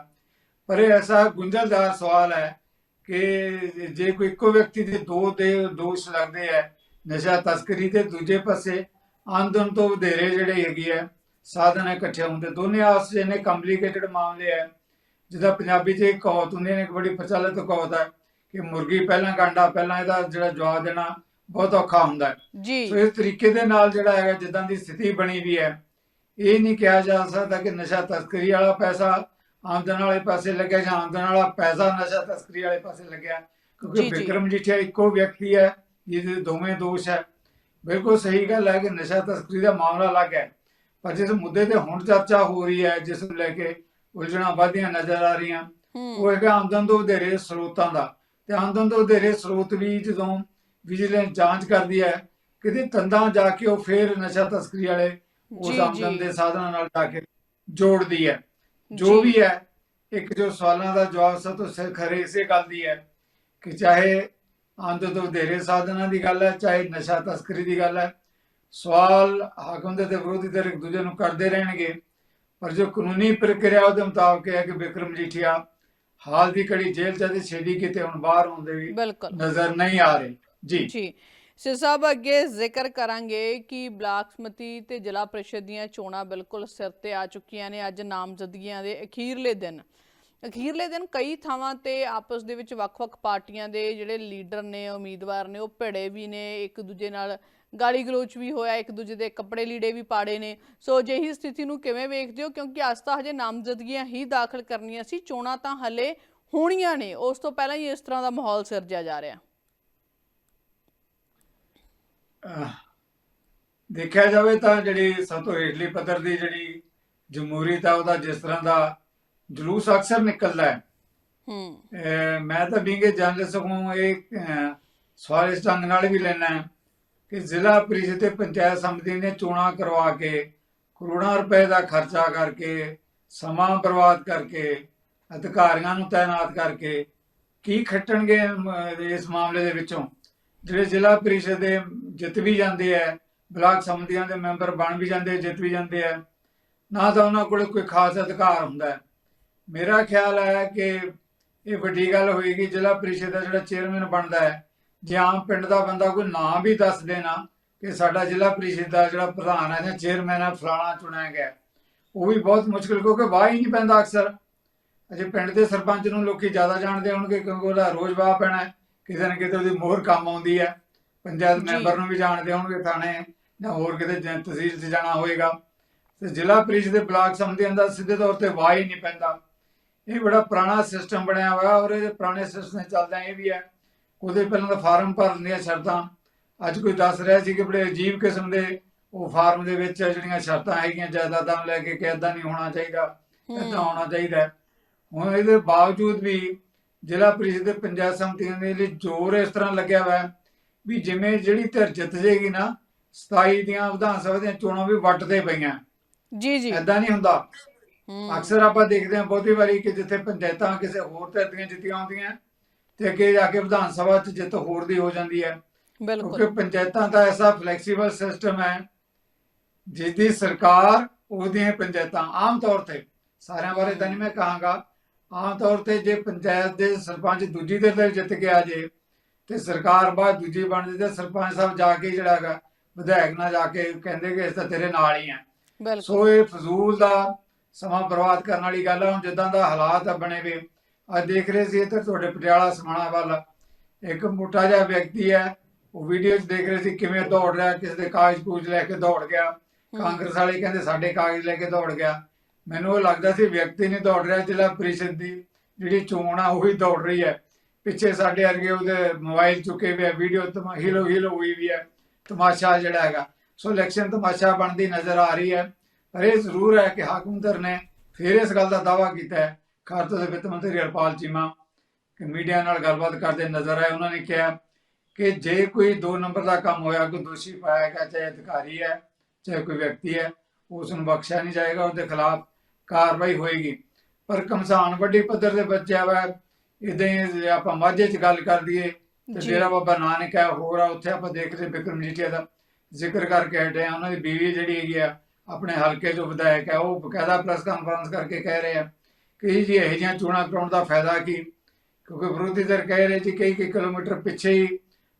ਪਰ ਇਹ ਐਸਾ ਗੁੰਝਲਦਾਰ ਸਵਾਲ ਹੈ ਕਿ ਜੇ ਕੋਈ ਇੱਕੋ ਵਿਅਕਤੀ ਦੇ ਦੋ ਦੇ ਦੋਸ਼ ਲੱਗਦੇ ਹੈ ਨਸ਼ਾ ਤਸਕਰੀ ਤੇ ਦੂਜੇ ਪਾਸੇ ਆਮਦਨ ਤੋਂ ਵਧੇਰੇ ਜਿਹੜੇ ਹੈਗੀ ਹੈ ਸਾਧਨ ਇਕੱਠੇ ਹੁੰਦੇ ਦੋਨੇ ਆਪਸ ਵਿੱਚ ਕੰਪਲਿਕੇਟਡ ਮਾਮਲੇ ਹੈ ਜਿਹਦਾ ਪੰਜਾਬੀ 'ਚ ਇੱਕ ਕਹਾਵਤ ਹੁੰਦੀ ਹੈ ਇੱਕ ਬੜੀ ਪ੍ਰਚਲਿਤ ਕਹਾਵਤ ਹੈ ਕਿ ਮੁਰਗੀ ਪਹਿਲਾਂ ਕਾਂਡਾ ਪਹਿਲਾਂ ਇਹਦਾ ਜਿਹੜਾ ਜਵਾਬ ਦੇਣਾ ਬਹੁਤ ਔਖਾ ਹੁੰਦਾ ਜੀ। ਸੋ ਇਸ ਤਰੀਕੇ ਦੇ ਨਾਲ ਜਿਹੜਾ ਹੈਗਾ ਜਿੱਦਾਂ ਦੀ ਸਥਿਤੀ ਬਣੀ ਵੀ ਹੈ ਇਹ ਨਹੀਂ ਕਿਹਾ ਜਾ ਸਕਦਾ ਕਿ ਨਸ਼ਾ ਤਸਕਰੀ ਵਾਲਾ ਪੈਸਾ ਆਮਦਨ ਵਾਲੇ ਪਾਸੇ ਲੱਗਿਆ ਜਾਂ ਆਮਦਨ ਵਾਲਾ ਪੈਸਾ ਨਸ਼ਾ ਤਸਕਰੀ ਵਾਲੇ ਪਾਸੇ ਲੱਗਿਆ ਕਿਉਂਕਿ। ਵਿਕਰਮ ਜੀਠੀਆ ਇੱਕੋ ਵਿਅਕਤੀ ਹੈ ਜਿਹਦੇ ਦੋਵੇਂ ਦੋਸ਼ ਹੈ ਬਿਲਕੁਲ ਸਹੀ ਗੱਲ ਹੈ ਕਿ ਨਸ਼ਾ ਤਸਕਰੀ ਦਾ ਮਾਮਲਾ ਅਲੱਗ ਹੈ ਪਰ ਜਿਸ ਮੁੱਦੇ ਤੇ ਹੁਣ ਚਰਚਾ ਹੋ ਰਹੀ ਹੈ ਜਿਸ ਨੂੰ ਲੈ ਕੇ ਉਲਝਣਾਂ ਵਧਦੀਆਂ ਨਜ਼ਰ ਆ ਰਹੀਆਂ ਉਹ ਹੂੰ ਹੈਗਾ ਆਮਦਨ ਤੋਂ ਵਧੇਰੇ ਸਰੋਤਾਂ ਦਾ ਤੇ ਆਮਦਨ ਤੋਂ ਵਧੇਰੇ ਸਰੋਤ ਵੀ ਜਦੋਂ ਵਿਜੀਲੈਂਸ ਜਾਂਚ ਕਰਦੀ ਹੈ ਕਿਤੇ ਤੰਦਾਂ ਜਾ ਕੇ ਉਹ ਫੇਰ ਨਸ਼ਾ ਤਸਕਰੀ ਵਾਲੇ ਉਸ ਆਮਦਨ। ਦੇ ਸਾਧਨਾਂ ਨਾਲ ਜਾ ਕੇ ਜੋੜਦੀ ਹੈ ਜੋ। ਵੀ ਹੈ ਇੱਕ ਜੋ ਸਵਾਲਾਂ ਦਾ ਜਵਾਬ ਸਭ ਤੋਂ ਸਿਰ ਖਰੇ ਇਸੇ ਗੱਲ ਦੀ ਹੈ ਕਿ ਚਾਹੇ ਆਮਦਨ ਤੋਂ ਵਧੇਰੇ ਸਾਧਨਾਂ ਦੀ ਗੱਲ ਹੈ ਚਾਹੇ ਨਸ਼ਾ ਤਸਕਰੀ ਦੀ ਗੱਲ ਹੈ ਸਵਾਲ ਹਾਕਮ ਦੇ ਤੇ ਵਿਰੋਧੀ ਧਿਰ ਇੱਕ ਦੂਜੇ ਨੂੰ ਕਰਦੇ ਰਹਿਣਗੇ ਪਰ ਜੋ ਕਾਨੂੰਨੀ ਪ੍ਰਕਿਰਿਆ ਉਹਦੇ ਮੁਤਾਬਕ ਹੈ ਕਿ ਵਿਕਰਮ ਜੀਠੀਆ ਹਾਲ ਦੀ ਕੜੀ ਜੇਲ੍ਹ ਚ ਤੇ ਛੇਤੀ ਕਿਤੇ ਹੁਣ ਬਾਹਰ ਆਉਂਦੇ ਵੀ ਨਜ਼ਰ ਨਹੀਂ ਆ ਰਹੇ। ਜੀ। ਜੀ। ਸਿਰ ਸਾਹਿਬ, ਅੱਗੇ ਜ਼ਿਕਰ ਕਰਾਂਗੇ ਕਿ ਬਲਾਕ ਸਮਿਤੀ ਤੇ ਜ਼ਿਲ੍ਹਾ ਪ੍ਰੀਸ਼ਦ ਦੀਆਂ ਚੋਣਾਂ ਬਿਲਕੁਲ ਸਿਰ ਤੇ ਆ ਚੁੱਕੀਆਂ ਨੇ। ਅੱਜ ਨਾਮਜ਼ਦਗੀਆਂ ਦੇ ਅਖੀਰਲੇ ਦਿਨ। ਅਖੀਰਲੇ ਦਿਨ ਕਈ ਥਾਵਾਂ ਤੇ ਆਪਸ ਦੇ ਵਿੱਚ ਵੱਖ-ਵੱਖ ਪਾਰਟੀਆਂ ਦੇ ਜਿਹੜੇ ਲੀਡਰ ਨੇ, ਉਮੀਦਵਾਰ ਨੇ, ਉਹ ਭਿੜੇ ਵੀ ਨੇ। ਇੱਕ ਦੂਜੇ ਨਾਲ ਗਾਲੀ ਗਲੋਚ ਵੀ ਹੋਇਆ, ਇੱਕ ਦੂਜੇ ਦੇ ਕੱਪੜੇ ਲੀੜੇ ਵੀ ਪਾੜੇ ਨੇ। ਸੋ ਅਜਿਹੀ ਸਥਿਤੀ ਨੂੰ ਕਿਵੇਂ ਵੇਖਦੇ ਹੋ? ਕਿਉਂਕਿ ਅੱਜ ਤਾਂ ਹਜੇ ਨਾਮਜ਼ਦਗੀਆਂ ਹੀ ਦਾਖਲ ਕਰਨੀਆਂ ਸੀ, ਚੋਣਾਂ ਤਾਂ ਹਲੇ ਹੋਣੀਆਂ ਨੇ। ਉਸ ਤੋਂ ਪਹਿਲਾਂ ਹੀ ਇਸ ਤਰ੍ਹਾਂ ਦਾ ਮਾਹੌਲ ਸਿਰਜਿਆ ਜਾ ਰਿਹਾ। ਦੇਖਿਆ ਜਾਵੇ ਤਾਂ ਜਿਹੜੀ ਸਭ ਤੋਂ ਹੇਠਲੀ ਪੱਧਰ ਦੀ ਜਿਹੜੀ ਜਮਹੂਰੀਅਤ ਆ ਉਹਦਾ ਜਿਸ ਤਰ੍ਹਾਂ ਦਾ ਜਲੂਸ ਅਕਸਰ ਨਿਕਲਦਾ ਹੈ। ਹੂੰ। ਮੈਂ ਤਾਂ ਬਿੰਗੇ ਜਰਨਲਿਸਟ ਨੂੰ ਇਹ ਸਵਾਲ ਇਸ ਢੰਗ ਨਾਲ ਵੀ ਲੈਣਾ ਹੈ ਕਿ ਜ਼ਿਲ੍ਹਾ ਪ੍ਰੀਸ਼ਦ ਤੇ ਪੰਚਾਇਤ ਸਮਿਤੀ ਨੇ ਚੋਣਾਂ ਕਰਵਾ ਕੇ ਕਰੋੜਾਂ ਰੁਪਏ ਦਾ ਖਰਚਾ ਕਰਕੇ ਸਮਾਂ ਬਰਬਾਦ ਕਰਕੇ ਅਧਿਕਾਰੀਆਂ ਨੂੰ ਤਾਇਨਾਤ ਕਰਕੇ ਕੀ ਖੱਟਣਗੇ ਇਸ ਮਾਮਲੇ ਦੇ ਵਿੱਚੋਂ? ਜਿਹੜੇ ਜ਼ਿਲ੍ਹਾ ਪ੍ਰੀਸ਼ਦ ਦੇ ਜਿੱਤ ਵੀ ਜਾਂਦੇ ਆ, ਬਲਾਕ ਸਮਿਤੀਆਂ ਦੇ ਮੈਂਬਰ ਬਣ ਵੀ ਜਾਂਦੇ, ਜਿੱਤ ਵੀ ਜਾਂਦੇ ਆ, ਨਾ ਤਾਂ ਉਹਨਾਂ ਕੋਲ ਕੋਈ ਖਾਸ ਅਧਿਕਾਰ ਹੁੰਦਾ। ਮੇਰਾ ਖਿਆਲ ਹੈ ਕਿ ਇਹ ਵੱਡੀ ਗੱਲ ਹੋਏਗੀ, ਜ਼ਿਲ੍ਹਾ ਪ੍ਰੀਸ਼ਦ ਦਾ ਜਿਹੜਾ ਚੇਅਰਮੈਨ ਬਣਦਾ ਹੈ, ਜੇ ਆਮ ਪਿੰਡ ਦਾ ਬੰਦਾ ਕੋਈ ਨਾਂ ਵੀ ਦੱਸ ਦੇਣਾ ਕਿ ਸਾਡਾ ਜ਼ਿਲ੍ਹਾ ਪ੍ਰੀਸ਼ਦ ਦਾ ਜਿਹੜਾ ਪ੍ਰਧਾਨ ਹੈ ਜਾਂ ਚੇਅਰਮੈਨ ਹੈ, ਫਲਾਣਾ ਚੁਣਿਆ ਗਿਆ ਉਹ ਵੀ ਬਹੁਤ ਮੁਸ਼ਕਿਲ, ਕਿਉਂਕਿ ਵਾਹ ਹੀ ਨਹੀਂ ਪੈਂਦਾ ਅਕਸਰ। ਅਜੇ ਪਿੰਡ ਦੇ ਸਰਪੰਚ ਨੂੰ ਲੋਕੀ ਜ਼ਿਆਦਾ ਜਾਣਦੇ ਹੋਣਗੇ ਕਿਉਂਕਿ ਉਹਦਾ ਰੋਜ਼ ਵਾਹ ਪੈਣਾ ਹੈ। ਕਿਤੇ ਨਾ ਕਿਤੇ ਉਹਦੀ ਮੋਹਰ ਕੰਮ ਆਉਂਦੀ ਹੈ। ਪੰਚਾਇਤ। ਮੈਂਬਰ ਨੂੰ ਵੀ ਜਾਣਦੇ ਹੋਣਗੇ ਥਾਣੇ ਜਾਂ ਹੋਰ ਕਿਤੇ ਤਹਿਸੀਲ 'ਚ ਜਾਣਾ ਹੋਏਗਾ। ਤੇ ਜ਼ਿਲ੍ਹਾ ਪ੍ਰੀਸ਼ਦ ਦੇ ਬਲਾਕ ਸਮਿਤੀਆਂ ਦਾ ਸਿੱਧੇ ਤੌਰ ਤੇ ਵਾਹ ਹੀ ਨਹੀਂ ਪੈਂਦਾ। ਇਹ ਬੜਾ ਪੁਰਾਣਾ ਸਿਸਟਮ ਬਣਿਆ ਹੋਇਆ ਔਰ ਇਹ ਪੁਰਾਣੇ ਸਿਸਟਮ ਚੱਲਦਾ ਇਹ ਵੀ ਹੈ। ਉਹਦੇ ਪਹਿਲਾਂ ਤਾਂ ਫਾਰਮ ਭਰਨ ਦੀਆਂ ਸ਼ਰਤਾਂ। ਅੱਜ ਕੋਈ ਦੱਸ ਰਿਹਾ ਸੀ ਕਿ ਬੜੇ ਅਜੀਬ ਕਿਸਮ ਦੇ ਉਹ ਫਾਰਮ ਦੇ ਵਿੱਚ ਜਿਹੜੀਆਂ ਸ਼ਰਤਾਂ ਹੈਗੀਆਂ ਜਾਇਦਾਦਾਂ ਨੂੰ ਲੈ ਕੇ ਕਿ ਇਦਾਂ ਨਹੀਂ ਹੋਣਾ ਚਾਹੀਦਾ ਇਦਾਂ ਹੋਣਾ ਚਾਹੀਦਾ। ਹੁਣ ਇਹਦੇ ਬਾਵਜੂਦ ਵੀ ਜ਼ਿਲ੍ਹਾ ਪ੍ਰੀਸ਼ਦ ਦੇ ਪੰਚਾਇਤ ਸਮਿਤੀਆਂ ਦੇ ਲਈ ਜ਼ੋਰ ਇਸ ਤਰ੍ਹਾਂ ਲੱਗਿਆ ਹੋਇਆ ਵੀ ਜਿਵੇਂ ਜਿਹੜੀ ਧਿਰ ਜਿੱਤ ਜੇਗੀ ਨਾ 27 ਦੀਆਂ ਵਿਧਾਨ ਸਭਾ ਦੀਆਂ ਚੋਣਾਂ ਵੀ ਵੱਟਦੇ ਪਈਆਂ। ਜੀ ਜੀ। ਐਦਾਂ ਨਹੀਂ ਹੁੰਦਾ। ਅਕਸਰ ਆਪਾਂ ਦੇਖਦੇ ਹਾਂ ਬਹੁਤੀ ਵਾਰੀ ਕਿ ਜਿੱਥੇ ਪੰਚਾਇਤਾਂ ਕਿਸੇ ਹੋਰ ਧਿਰ ਦੀਆਂ ਜਿੱਤੀਆਂ ਹੁੰਦੀਆਂ ਤੇ ਅੱਗੇ ਜਾ ਕੇ ਵਿਧਾਨ ਸਭਾ 'ਚ ਜਿੱਤ ਹੋਰ ਦੀ ਹੋ ਜਾਂਦੀ ਹੈ। ਬਿਲਕੁਲ। ਕਿਉਂਕਿ ਪੰਚਾਇਤਾਂ ਦਾ ਐਸਾ ਫਲੈਕਸੀਬਲ ਸਿਸਟਮ ਹੈ ਜਿਸ ਦੀ ਸਰਕਾਰ ਉਹਦੀਆਂ ਪੰਚਾਇਤਾਂ ਆਮ ਤੌਰ ਤੇ ਸਾਰਿਆਂ ਬਾਰੇ ਤਾਂ ਨਹੀਂ ਮੈਂ ਕਹਾਂਗਾ ਆਮ ਤੌਰ ਤੇ ਜੇ ਪੰਚਾਇਤ ਦੇ ਸਰਪੰਚ ਦੂਜੀ ਦੇ ਜਿੱਤ ਕੇ ਆ ਜੇ ਤੇ ਸਰਕਾਰ ਬਾਅਦ ਦੂਜੀ ਬਣ ਜਾਂਦੀ ਤੇ ਸਰਪੰਚ ਸਾਹਿਬ ਜਾ ਕੇ ਜਿਹੜਾ ਹੈਗਾ ਵਿਧਾਇਕ ਨਾਲ ਜਾ ਕੇ ਕਹਿੰਦੇ ਕਿ ਇਸ ਤਾਂ ਤੇਰੇ ਨਾਲ ਹੀ ਆ। ਸੋ ਇਹ ਫਜ਼ੂਲ ਦਾ ਸਮਾਂ ਬਰਬਾਦ ਕਰਨ ਵਾਲੀ ਗੱਲ ਹੈ ਹੁਣ ਜਿੱਦਾਂ ਦਾ ਹਾਲਾਤ ਆ ਬਣੇ ਵੇ ਅੱਜ ਦੇਖ ਰਹੇ ਸੀ ਇੱਧਰ ਤੁਹਾਡੇ ਪਟਿਆਲਾ ਸਮਾਣਾ ਵੱਲ ਇੱਕ ਮੋਟਾ ਜਿਹਾ ਵਿਅਕਤੀ ਹੈ ਉਹ ਵੀਡੀਓ 'ਚ ਦੇਖ ਰਹੇ ਸੀ ਕਿਵੇਂ ਦੌੜ ਰਿਹਾ ਕਿਸੇ ਦੇ ਕਾਗਜ਼ ਕੂਜ ਲੈ ਕੇ ਦੌੜ ਗਿਆ ਕਾਂਗਰਸ ਵਾਲੇ ਕਹਿੰਦੇ ਸਾਡੇ ਕਾਗਜ਼ ਲੈ ਕੇ ਦੌੜ ਗਿਆ ਮੈਨੂੰ ਉਹ ਲੱਗਦਾ ਸੀ ਵਿਅਕਤੀ ਨਹੀਂ ਦੌੜ ਰਿਹਾ ਜ਼ਿਲ੍ਹਾ ਪ੍ਰੀਸ਼ਦ ਦੀ, ਜਿਹੜੀ ਚੋਣ ਆ, ਉਹੀ ਦੌੜ ਰਹੀ ਹੈ। ਪਿੱਛੇ ਸਾਡੇ ਵਰਗੇ ਉਹਦੇ ਮੋਬਾਈਲ ਚੁੱਕੇ ਹੋਏ ਵੀਡੀਓ ਤਮਾ, ਹੀਲੋ ਹੀਲੋ ਹੋਈ ਵੀ ਹੈ, ਤਮਾਸ਼ਾ ਜਿਹੜਾ ਹੈਗਾ। ਸੋ ਇਲੈਕਸ਼ਨ ਤਮਾਸ਼ਾ ਬਣਦੀ ਨਜ਼ਰ ਆ ਰਹੀ ਹੈ। ਪਰ ਇਹ ਜ਼ਰੂਰ ਹੈ ਕਿ ਹਾਕਮਦਰ ਨੇ ਫਿਰ ਇਸ ਗੱਲ ਦਾ ਦਾਵਾ ਕੀਤਾ ਹੈ। ਖਾਸ ਤੌਰ ਤੇ ਵਿੱਤ ਮੰਤਰੀ ਹਰਪਾਲ ਚੀਮਾ ਕਿ ਮੀਡੀਆ ਨਾਲ ਗੱਲਬਾਤ ਕਰਦੇ ਨਜ਼ਰ ਆਏ, ਉਹਨਾਂ ਨੇ ਕਿਹਾ ਕਿ ਜੇ ਕੋਈ ਦੋ ਨੰਬਰ ਦਾ ਕੰਮ ਹੋਇਆ, ਕੋਈ ਦੋਸ਼ੀ ਪਾਇਆ ਗਿਆ, ਚਾਹੇ ਅਧਿਕਾਰੀ ਹੈ, ਚਾਹੇ ਕੋਈ ਵਿਅਕਤੀ ਹੈ, ਉਸ ਨੂੰ ਬਖਸ਼ਿਆ ਨਹੀਂ ਜਾਏਗਾ, ਉਹਦੇ ਖਿਲਾਫ ਕਾਰਵਾਈ ਹੋਏਗੀ। ਪਰ ਕਮਸਾਨ ਵੱਡੀ ਪੱਧਰ ਦੇ ਬੱਚਿਆ ਵਾ ਇਦਾਂ ਹੀ ਆਪਾਂ ਮਾਝੇ 'ਚ ਗੱਲ ਕਰ ਦਈਏ ਤੇ। ਡੇਰਾ ਬਾਬਾ ਨਾਨਕ ਹੈ ਹੋਰ ਆ ਉੱਥੇ ਆਪਾਂ ਦੇਖ ਰਹੇ ਬਿਕਰਮ ਜੀਠੀਆ ਦਾ ਜ਼ਿਕਰ ਕਰਕੇ ਹਟੇ ਆ ਉਹਨਾਂ ਦੀ ਬੀਵੀ ਜਿਹੜੀ ਹੈਗੀ ਆ ਆਪਣੇ ਹਲਕੇ ਜੋ ਵਿਧਾਇਕ ਹੈ ਉਹ ਬਕਾਇਦਾ ਪ੍ਰੈਸ ਕਾਨਫਰੰਸ ਕਰਕੇ ਕਹਿ ਰਹੇ ਆ ਕਿ ਜੀ ਇਹੋ ਜਿਹੀਆਂ ਚੋਣਾਂ ਕਰਾਉਣ ਦਾ ਫਾਇਦਾ ਕੀ? ਕਿਉਂਕਿ ਵਿਰੋਧੀ ਧਿਰ ਕਹਿ ਰਹੇ ਜੀ ਕਈ ਕਈ ਕਿਲੋਮੀਟਰ ਪਿੱਛੇ ਹੀ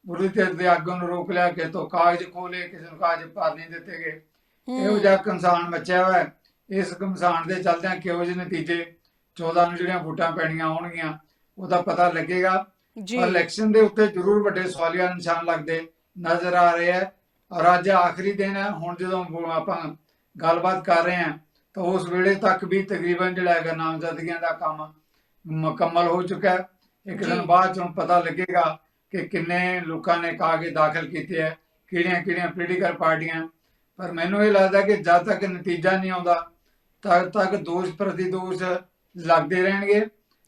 ਵਿਰੋਧੀ ਧਿਰ ਦੇ ਆਗੂ ਨੂੰ ਰੋਕ ਲਿਆ ਕਿ ਤੋਂ ਕਾਗਜ਼ ਖੋਲੇ ਕਿਸੇ ਨੂੰ ਕਾਗਜ਼ ਭਰ ਨਹੀਂ ਦਿੱਤੇ ਗਏ। ਇਹੋ ਜਿਹਾ ਕਮਸਾਨ ਮਚਿਆ ਹੋਇਆ। ਇਸ ਕਮਸਾਨ ਦੇ ਚੱਲਦਿਆਂ ਕਿਹੋ ਜਿਹੇ ਨਤੀਜੇ? 14 ਨੂੰ ਜਿਹੜੀਆਂ ਵੋਟਾਂ ਪੈਣੀਆਂ ਆਉਣਗੀਆਂ ਉਹਦਾ ਪਤਾ ਲੱਗੇਗਾ। ਜੀ। ਪਰ ਇਲੈਕਸ਼ਨ ਦੇ ਉੱਤੇ ਜ਼ਰੂਰ ਵੱਡੇ ਸਵਾਲੀਆ ਨਿਸ਼ਾਨ ਲੱਗਦੇ ਨਜ਼ਰ ਆ ਰਹੇ ਆ। ਔਰ ਅੱਜ ਆਖਰੀ ਦਿਨ ਹੈ ਹੁਣ ਜਦੋਂ ਆਪਾਂ ਗੱਲਬਾਤ ਕਰ ਰਹੇ ਹਾਂ ਤਾਂ ਉਸ ਵੇਲੇ ਤੱਕ ਵੀ ਤਕਰੀਬਨ ਜਿਹੜਾ ਹੈਗਾ ਨਾਮਜ਼ਦਗੀਆਂ ਦਾ ਕੰਮ ਮੁਕੰਮਲ ਹੋ ਚੁੱਕਾ ਹੈ। ਇੱਕ। ਦਿਨ ਬਾਅਦ ਚੋਂ ਪਤਾ ਲੱਗੇਗਾ ਕਿ ਕਿੰਨੇ ਲੋਕਾਂ ਨੇ ਕਾਗਜ਼ ਦਾਖਲ ਕੀਤੇ ਹੈ ਕਿਹੜੀਆਂ ਕਿਹੜੀਆਂ ਪੋਲੀਟੀਕਲ ਪਾਰਟੀਆਂ। ਪਰ ਮੈਨੂੰ ਇਹ ਲੱਗਦਾ ਕਿ ਜਦ ਤੱਕ ਨਤੀਜਾ ਨਹੀਂ ਆਉਂਦਾ ਤਦ ਤੱਕ ਦੋਸ਼ ਪ੍ਰਤੀ ਦੋਸ਼ ਲੱਗਦੇ ਰਹਿਣਗੇ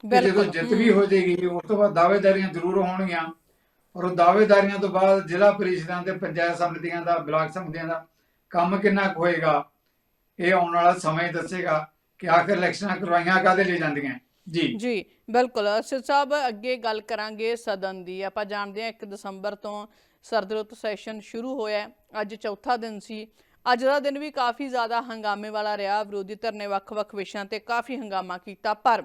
ਤੇ ਜਦੋਂ ਜਿੱਤ ਵੀ ਹੋ ਜਾਏਗੀ ਉਸ ਤੋਂ ਬਾਅਦ ਦਾਅਵੇਦਾਰੀਆਂ ਜ਼ਰੂਰ ਹੋਣਗੀਆਂ। ਔਰ ਉਹ ਦਾਅਵੇਦਾਰੀਆਂ ਤੋਂ ਬਾਅਦ ਜ਼ਿਲ੍ਹਾ ਪ੍ਰੀਸ਼ਦਾਂ ਤੇ ਪੰਚਾਇਤ ਸਮਿਤੀਆਂ ਦਾ ਬਲਾਕ ਸਮਿਤੀਆਂ ਦਾ ਕੰਮ ਕਿੰਨਾ ਕੁ ਹੋਏਗਾ ਇਹ ਆਉਣ ਵਾਲਾ ਸਮਾਂ ਦੱਸੇਗਾ ਕਿ ਆਖਰ ਇਲੈਕਸ਼ਨਾਂ ਕਰਵਾਈਆਂ ਕਾਹਦੇ ਲਈ ਜਾਂਦੀਆਂ। ਜੀ। ਜੀ ਬਿਲਕੁਲ। ਅਰਸ਼ਦ ਸਾਹਿਬ ਅੱਗੇ ਗੱਲ ਕਰਾਂਗੇ ਸਦਨ ਦੀ। ਆਪਾਂ ਜਾਣਦੇ ਹਾਂ 1 ਦਸੰਬਰ ਤੋਂ ਸਰਦ ਰੁੱਤ ਸੈਸ਼ਨ ਸ਼ੁਰੂ ਹੋਇਆ। ਅੱਜ ਚੌਥਾ ਦਿਨ ਸੀ। ਅੱਜ ਦਾ ਦਿਨ ਵੀ ਕਾਫੀ ਜ਼ਿਆਦਾ ਹੰਗਾਮੇ ਵਾਲਾ ਰਿਹਾ। ਵਿਰੋਧੀ ਧਿਰ ਨੇ ਵੱਖ-ਵੱਖ ਵਿਸ਼ਿਆਂ ਤੇ ਕਾਫੀ ਹੰਗਾਮਾ ਕੀਤਾ, ਪਰ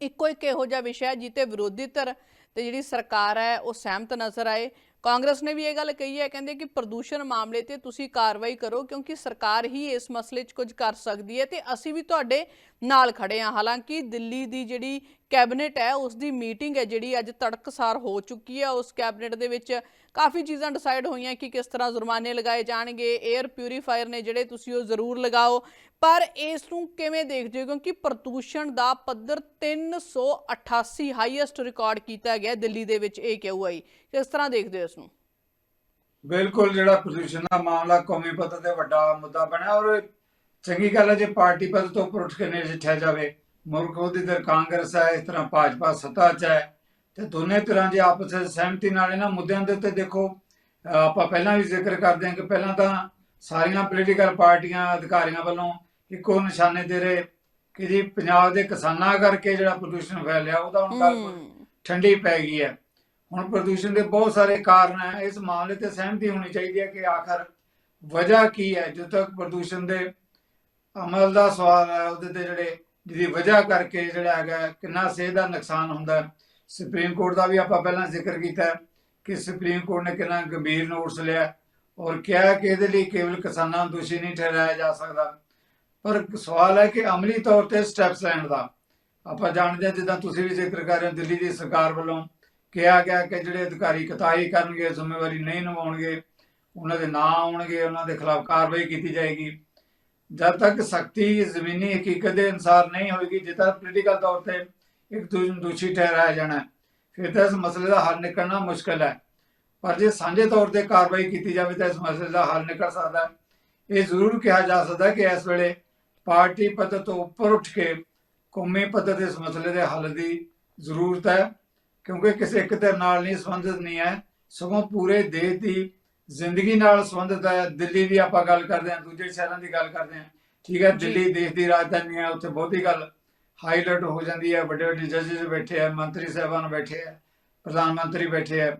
ਇੱਕੋ ਇੱਕ ਇਹੋ ਜਿਹਾ ਵਿਸ਼ਾ ਹੈ ਜਿੱਤੇ ਵਿਰੋਧੀ ਧਿਰ ਤੇ ਜਿਹੜੀ ਸਰਕਾਰ ਹੈ, ਉਹ ਸਹਿਮਤ ਨਜ਼ਰ ਆਏ। ਕਾਂਗਰਸ ਨੇ ਵੀ ਇਹ ਗੱਲ ਕਹੀ ਹੈ, ਕਹਿੰਦੇ ਕਿ ਪ੍ਰਦੂਸ਼ਣ ਮਾਮਲੇ ਤੇ ਤੁਸੀਂ ਕਾਰਵਾਈ ਕਰੋ, ਕਿਉਂਕਿ ਸਰਕਾਰ ਹੀ ਇਸ ਮਸਲੇ 'ਚ ਕੁਝ ਕਰ ਸਕਦੀ ਹੈ ਤੇ ਅਸੀਂ ਵੀ ਤੁਹਾਡੇ ਨਾਲ ਖੜੇ ਹਾਂ। ਹਾਲਾਂਕਿ ਦਿੱਲੀ ਦੀ ਜਿਹੜੀ ਕੈਬਨਿਟ ਹੈ, ਉਸ ਦੀ ਮੀਟਿੰਗ ਹੈ, ਜਿਹੜੀ ਅੱਜ ਤੜਕਸਾਰ ਹੋ ਚੁੱਕੀ ਹੈ। ਉਸ ਕੈਬਨਿਟ ਦੇ ਵਿੱਚ ਕਾਫੀ ਚੀਜ਼ਾਂ ਡਿਸਾਈਡ ਹੋਈਆਂ ਕਿ ਕਿਸ ਤਰ੍ਹਾਂ ਜੁਰਮਾਨੇ ਲਗਾਏ ਜਾਣਗੇ 에ਅਰ ਪਿਊਰੀਫਾਇਰ ਨੇ ਜਿਹੜੇ ਤੁਸੀਂ ਉਹ ਜ਼ਰੂਰ ਲਗਾਓ। ਪਰ ਇਸ ਨੂੰ ਕਿਵੇਂ ਦੇਖਦੇ ਹੋ? ਕਿਉਂਕਿ ਪ੍ਰਦੂਸ਼ਣ ਦਾ ਪੱਧਰ 388 ਹਾਈਐਸਟ ਰਿਕਾਰਡ ਕੀਤਾ ਗਿਆ ਦਿੱਲੀ ਦੇ ਵਿੱਚ ਇਹ ਕਿਉਂ ਆਈ ਕਿਸ ਤਰ੍ਹਾਂ ਦੇਖਦੇ ਹੋ ਇਸ ਨੂੰ? ਬਿਲਕੁਲ ਜਿਹੜਾ ਪ੍ਰਦੂਸ਼ਣ ਦਾ ਮਾਮਲਾ ਕੌਮੀ ਪੱਧਰ ਤੇ ਵੱਡਾ ਮੁੱਦਾ ਬਣਿਆ ਔਰ ਚੰਗੀ ਗੱਲ ਹੈ ਜੇ ਪਾਰਟੀ ਪੱਧਰ ਤੋਂ ਉੱਪਰ ਉੱਠ ਕੇ ਨਜਿੱਠਿਆ ਜਾਵੇ ਮੁਲਕ ਉਹਦੀ ਦਰ ਕਾਂਗਰਸ ਹੈ ਇਸ ਤਰ੍ਹਾਂ ਭਾਜਪਾ ਸੱਤਾ 'ਚ ਹੈ ਤੇ ਦੋਨੇ ਤਰ੍ਹਾਂ ਜੇ ਆਪਸ ਵਿੱਚ ਸਹਿਮਤੀ ਨਾਲ ਇਹਨਾਂ ਮੁੱਦਿਆਂ ਦੇ ਉੱਤੇ ਦੇਖੋ ਆਪਾਂ ਪਹਿਲਾਂ ਵੀ ਜ਼ਿਕਰ ਕਰਦੇ ਹਾਂ ਕਿ ਪਹਿਲਾਂ ਤਾਂ ਸਾਰੀਆਂ ਪੋਲੀਟੀਕਲ ਪਾਰਟੀਆਂ ਅਧਿਕਾਰੀਆਂ ਵੱਲੋਂ ਇੱਕੋ ਨਿਸ਼ਾਨੇ ਤੇ ਰਹੇ ਕਿ ਜੀ ਪੰਜਾਬ ਦੇ ਕਿਸਾਨਾਂ ਕਰਕੇ ਜਿਹੜਾ ਪ੍ਰਦੂਸ਼ਣ ਫੈਲਿਆ ਉਹਦਾ ਹੁਣ ਗੱਲ ਠੰਡੀ ਪੈ ਗਈ ਹੈ। ਹੁਣ ਪ੍ਰਦੂਸ਼ਣ ਦੇ ਬਹੁਤ ਸਾਰੇ ਕਾਰਨ ਹੈ। ਇਸ ਮਾਮਲੇ ਤੇ ਸਹਿਮਤੀ ਹੋਣੀ ਚਾਹੀਦੀ ਹੈ ਕਿ ਆਖਰ ਵਜ੍ਹਾ ਕੀ ਹੈ। ਜਦੋਂ ਤੱਕ ਪ੍ਰਦੂਸ਼ਣ ਦੇ ਅਮਲ ਦਾ ਸਵਾਲ ਹੈ, ਉਹਦੇ ਤੇ ਜਿਹੜੇ ਜਿਹਦੀ ਵਜ੍ਹਾ ਕਰਕੇ ਜਿਹੜਾ ਹੈਗਾ, ਕਿੰਨਾ ਸਿਹਤ ਦਾ ਨੁਕਸਾਨ ਹੁੰਦਾ ਸੁਪਰੀਮ ਕੋਰਟ ਦਾ ਵੀ ਆਪਾਂ ਪਹਿਲਾਂ ਜ਼ਿਕਰ ਕੀਤਾ ਕਿ ਸੁਪਰੀਮ ਕੋਰਟ ਨੇ ਕਿੰਨਾ ਗੰਭੀਰ ਨੋਟਿਸ ਲਿਆ ਔਰ ਕਿਹਾ ਕਿ ਇਹਦੇ ਲਈ ਕੇਵਲ ਕਿਸਾਨਾਂ ਨੂੰ ਦੋਸ਼ੀ ਨਹੀਂ ਠਹਿਰਾਇਆ ਜਾ ਸਕਦਾ। ਪਰ ਸਵਾਲ ਹੈ ਕਿ ਅਮਲੀ ਤੌਰ ਤੇ ਸਟੈਪਸ ਲੈਣ ਦਾ ਆਪਾਂ ਜਾਣਦੇ ਹਾਂ ਜਿੱਦਾਂ ਤੁਸੀਂ ਵੀ ਜ਼ਿਕਰ ਕਰ ਰਹੇ ਹੋ ਦਿੱਲੀ ਦੀ ਸਰਕਾਰ ਵੱਲੋਂ ਕਿਹਾ ਗਿਆ ਕਿ ਜਿਹੜੇ ਅਧਿਕਾਰੀ ਕਤਾਈ ਕਰਨਗੇ, ਜ਼ਿੰਮੇਵਾਰੀ ਨਹੀਂ ਨਿਭਾਉਣਗੇ, ਉਹਨਾਂ ਦੇ ਨਾਂ ਆਉਣਗੇ, ਉਹਨਾਂ ਦੇ ਖਿਲਾਫ ਕਾਰਵਾਈ ਕੀਤੀ ਜਾਏਗੀ। ਜਦ ਤੱਕ ਸਖਤੀ ਜ਼ਮੀਨੀ ਹਕੀਕਤ ਦੇ ਅਨਸਾਰ ਨਹੀਂ ਹੋਏਗੀ, ਜਿੱਦਾਂ ਪੋਲੀਟੀਕਲ ਤੌਰ ਤੇ ਇੱਕ ਦੂਜੇ ਨੂੰ ਦੋਸ਼ੀ ਠਹਿਰਾਇਆ ਜਾਣਾ ਫਿਰ ਤਾਂ ਇਸ ਮਸਲੇ ਦਾ ਹੱਲ ਨਿਕਲਣਾ ਮੁਸ਼ਕਲ ਹੈ। ਪਰ ਜੇ ਸਾਂਝੇ ਤੌਰ ਤੇ ਕਾਰਵਾਈ ਕੀਤੀ ਜਾਵੇ ਤਾਂ ਇਸ ਮਸਲੇ ਦਾ ਹੱਲ ਨਿਕਲ ਸਕਦਾ ਹੈ। ਇਹ ਜ਼ਰੂਰ ਕਿਹਾ ਜਾ ਸਕਦਾ ਕਿ ਇਸ ਵੇਲੇ ਪਾਰਟੀ ਪੱਧਰ ਤੋਂ ਉੱਪਰ ਉੱਠ ਕੇ ਕੌਮੀ ਪੱਧਰ ਤੇ ਇਸ ਮਸਲੇ ਦੇ ਹੱਲ ਦੀ ਜ਼ਰੂਰਤ ਹੈ ਕਿਉਂਕਿ ਕਿਸੇ ਇੱਕ ਧਿਰ ਨਾਲ ਨਹੀਂ ਸੰਬੰਧਿਤ ਨਹੀਂ ਹੈ। ਸਗੋਂ ਪੂਰੇ ਦੇਸ਼ ਦੀ ਜ਼ਿੰਦਗੀ ਨਾਲ ਸੰਬੰਧਿਤ ਹੈ। ਦਿੱਲੀ ਦੀ ਆਪਾਂ ਗੱਲ ਕਰਦੇ ਹਾਂ ਦੂਜੇ ਸ਼ਹਿਰਾਂ ਦੀ ਗੱਲ ਕਰਦੇ ਹਾਂ। ਠੀਕ ਹੈ। ਦਿੱਲੀ ਦੇਸ਼ ਦੀ ਰਾਜਧਾਨੀ ਹੈ ਉੱਥੇ ਬਹੁਤੀ ਗੱਲ ਹਾਈਲਾਈਟ ਹੋ ਜਾਂਦੀ ਹੈ। ਵੱਡੇ ਵੱਡੇ ਜੱਜਸ ਬੈਠੇ ਆ ਮੰਤਰੀ ਸਾਹਿਬਾਨ ਬੈਠੇ ਆ ਪ੍ਰਧਾਨ ਮੰਤਰੀ ਬੈਠੇ ਆ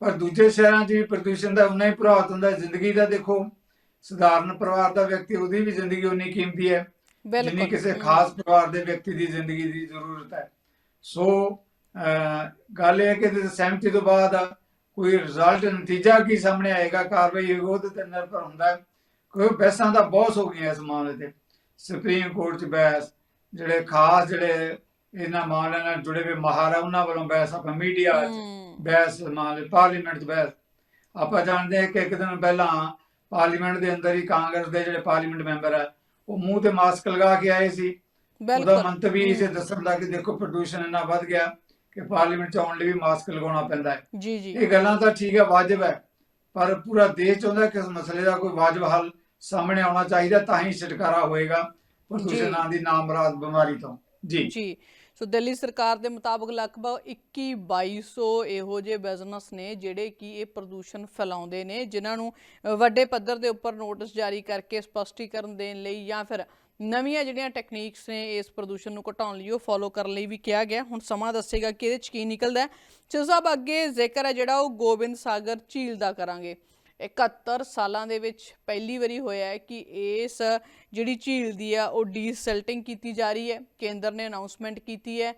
ਪਰ ਦੂਜੇ ਸ਼ਹਿਰਾਂ 'ਚ ਵੀ ਪ੍ਰਦੂਸ਼ਣ ਦਾ ਉਨਾ ਹੀ ਪ੍ਰਭਾਵ ਹੁੰਦਾ ਹੈ। ਜ਼ਿੰਦਗੀ ਦਾ ਦੇਖੋ ਸਧਾਰਨ ਪਰਿਵਾਰ ਦਾ ਵਿਅਕਤੀ ਉਹਦੀ ਵੀ ਜ਼ਿੰਦਗੀ ਉਨੀ ਕੀਮਤੀ ਹੈ। ਬਿਲਕੁਲ। ਕਿਸੇ। ਖਾਸ ਪਰਿਵਾਰ ਦੇ ਵਿਅਕਤੀ ਦੀ ਜ਼ਿੰਦਗੀ ਦੀ ਜ਼ਰੂਰਤ ਹੈ। ਸੋ ਗੱਲ ਇਹ ਹੈ ਕਿ ਇਹਦੇ ਸਹਿਮਤੀ ਤੋਂ ਬਾਅਦ ਕੋਈ ਰਿਜ਼ਲਟ ਨਤੀਜਾ ਕੀ ਸਾਹਮਣੇ ਆਏਗਾ ਕਾਰਵਾਈ ਹੋਏਗੀ ਉਹਦੇ ਤੇ ਨਿਰਭਰ ਹੁੰਦਾ ਹੈ। ਕੋਈ ਬਹਿਸਾਂ ਦਾ ਬਹੁਤ ਹੋ ਗਈਆਂ ਇਸ ਮਾਮਲੇ ਤੇ। ਸੁਪਰੀਮ ਕੋਰਟ 'ਚ ਬਹਿਸ ਜਿਹੜੇ ਖਾਸ ਜਿਹੜੇ ਇਹਨਾਂ ਮਾਮਲਿਆਂ ਨਾਲ ਜੁੜੇ ਹੋਏ ਮਾਹਰ ਉਹਨਾਂ ਵੱਲੋਂ ਬਹਿਸ ਆਪਾਂ ਮੀਡੀਆ 'ਚ ਬਹਿਸ ਮਾਮਲੇ ਪਾਰਲੀਮੈਂਟ 'ਚ ਬਹਿਸ। ਆਪਾਂ ਜਾਣਦੇ ਹਾਂ ਕਿ ਇੱਕ ਦਿਨ ਪਹਿਲਾਂ ਪਾਰਲੀਮੈਂਟ ਦੇ ਅੰਦਰ ਹੀ ਕਾਂਗਰਸ ਦੇ ਜਿਹੜੇ ਪਾਰਲੀਮੈਂਟ ਮੈਂਬਰ ਆ ਉਹ ਮੂੰਹ ਤੇ ਮਾਸਕ ਲਗਾ ਕੇ ਆਏ ਸੀ। ਉਹਦਾ ਮੰਤਵ ਵੀ ਇਸੇ ਦੱਸਣ ਦਾ ਕਿ ਦੇਖੋ ਪ੍ਰਦੂਸ਼ਣ ਇੰਨਾ ਵੱਧ ਗਿਆ ਕਿ ਪਾਰਲੀਮੈਂਟ 'ਚ ਆਉਣ ਲਈ ਵੀ ਮਾਸਕ ਲਗਾਉਣਾ ਪੈਂਦਾ ਹੈ। ਜੀ ਜੀ। ਇਹ ਗੱਲਾਂ ਤਾਂ ਠੀਕ ਹੈ ਵਾਜਬ ਹੈ ਪਰ ਪੂਰਾ ਦੇਸ਼ ਚਾਹੁੰਦਾ ਕਿ ਇਸ ਮਸਲੇ ਦਾ ਕੋਈ ਵਾਜਬ ਹੱਲ ਸਾਹਮਣੇ ਆਉਣਾ ਚਾਹੀਦਾ ਤਾਂ ਹੀ ਛੁਟਕਾਰਾ ਹੋਏਗਾ ਪ੍ਰਦੂਸ਼ਣ ਨਾਂ ਦੀ ਨਾਮਰਾਦ ਬਿਮਾਰੀ ਤੋਂ। ਜੀ। ਜੀ। ਸੋ ਦਿੱਲੀ ਸਰਕਾਰ ਦੇ ਮੁਤਾਬਕ ਲਗਭਗ 21 2200 ਇਹੋ ਜਿਹੇ ਬਿਜ਼ਨਸ ਨੇ ਜਿਹੜੇ ਕਿ ਇਹ ਪ੍ਰਦੂਸ਼ਣ ਫੈਲਾਉਂਦੇ ਨੇ, ਜਿਨ੍ਹਾਂ ਨੂੰ ਵੱਡੇ ਪੱਧਰ ਦੇ ਉੱਪਰ ਨੋਟਿਸ ਜਾਰੀ ਕਰਕੇ ਸਪਸ਼ਟੀਕਰਨ ਦੇਣ ਲਈ ਜਾਂ ਫਿਰ ਨਵੀਆਂ ਜਿਹੜੀਆਂ ਟੈਕਨੀਕਸ ਨੇ ਇਸ ਪ੍ਰਦੂਸ਼ਣ ਨੂੰ ਘਟਾਉਣ ਲਈ ਉਹ ਫੋਲੋ ਕਰਨ ਲਈ ਵੀ ਕਿਹਾ ਗਿਆ। ਹੁਣ ਸਮਾਂ ਦੱਸੇਗਾ ਕਿ ਇਹਦੇ ਚ ਕੀ ਨਿਕਲਦਾ ਹੈ। ਸੋ ਸਾਹਿਬ ਅੱਗੇ ਜ਼ਿਕਰ ਹੈ ਜਿਹੜਾ ਉਹ ਗੋਬਿੰਦ ਸਾਗਰ ਝੀਲ ਦਾ ਕਰਾਂਗੇ। 71 ਸਾਲਾਂ ਦੇ ਵਿੱਚ ਪਹਿਲੀ ਵਾਰੀ ਹੋਇਆ ਹੈ ਕਿ ਇਸ ਜਿਹੜੀ ਝੀਲ ਦੀ ਆ, ਉਹ ਡੀਸਲਟਿੰਗ ਕੀਤੀ ਜਾ ਰਹੀ ਹੈ। ਕੇਂਦਰ ਨੇ ਅਨਾਉਂਸਮੈਂਟ ਕੀਤੀ ਹੈ।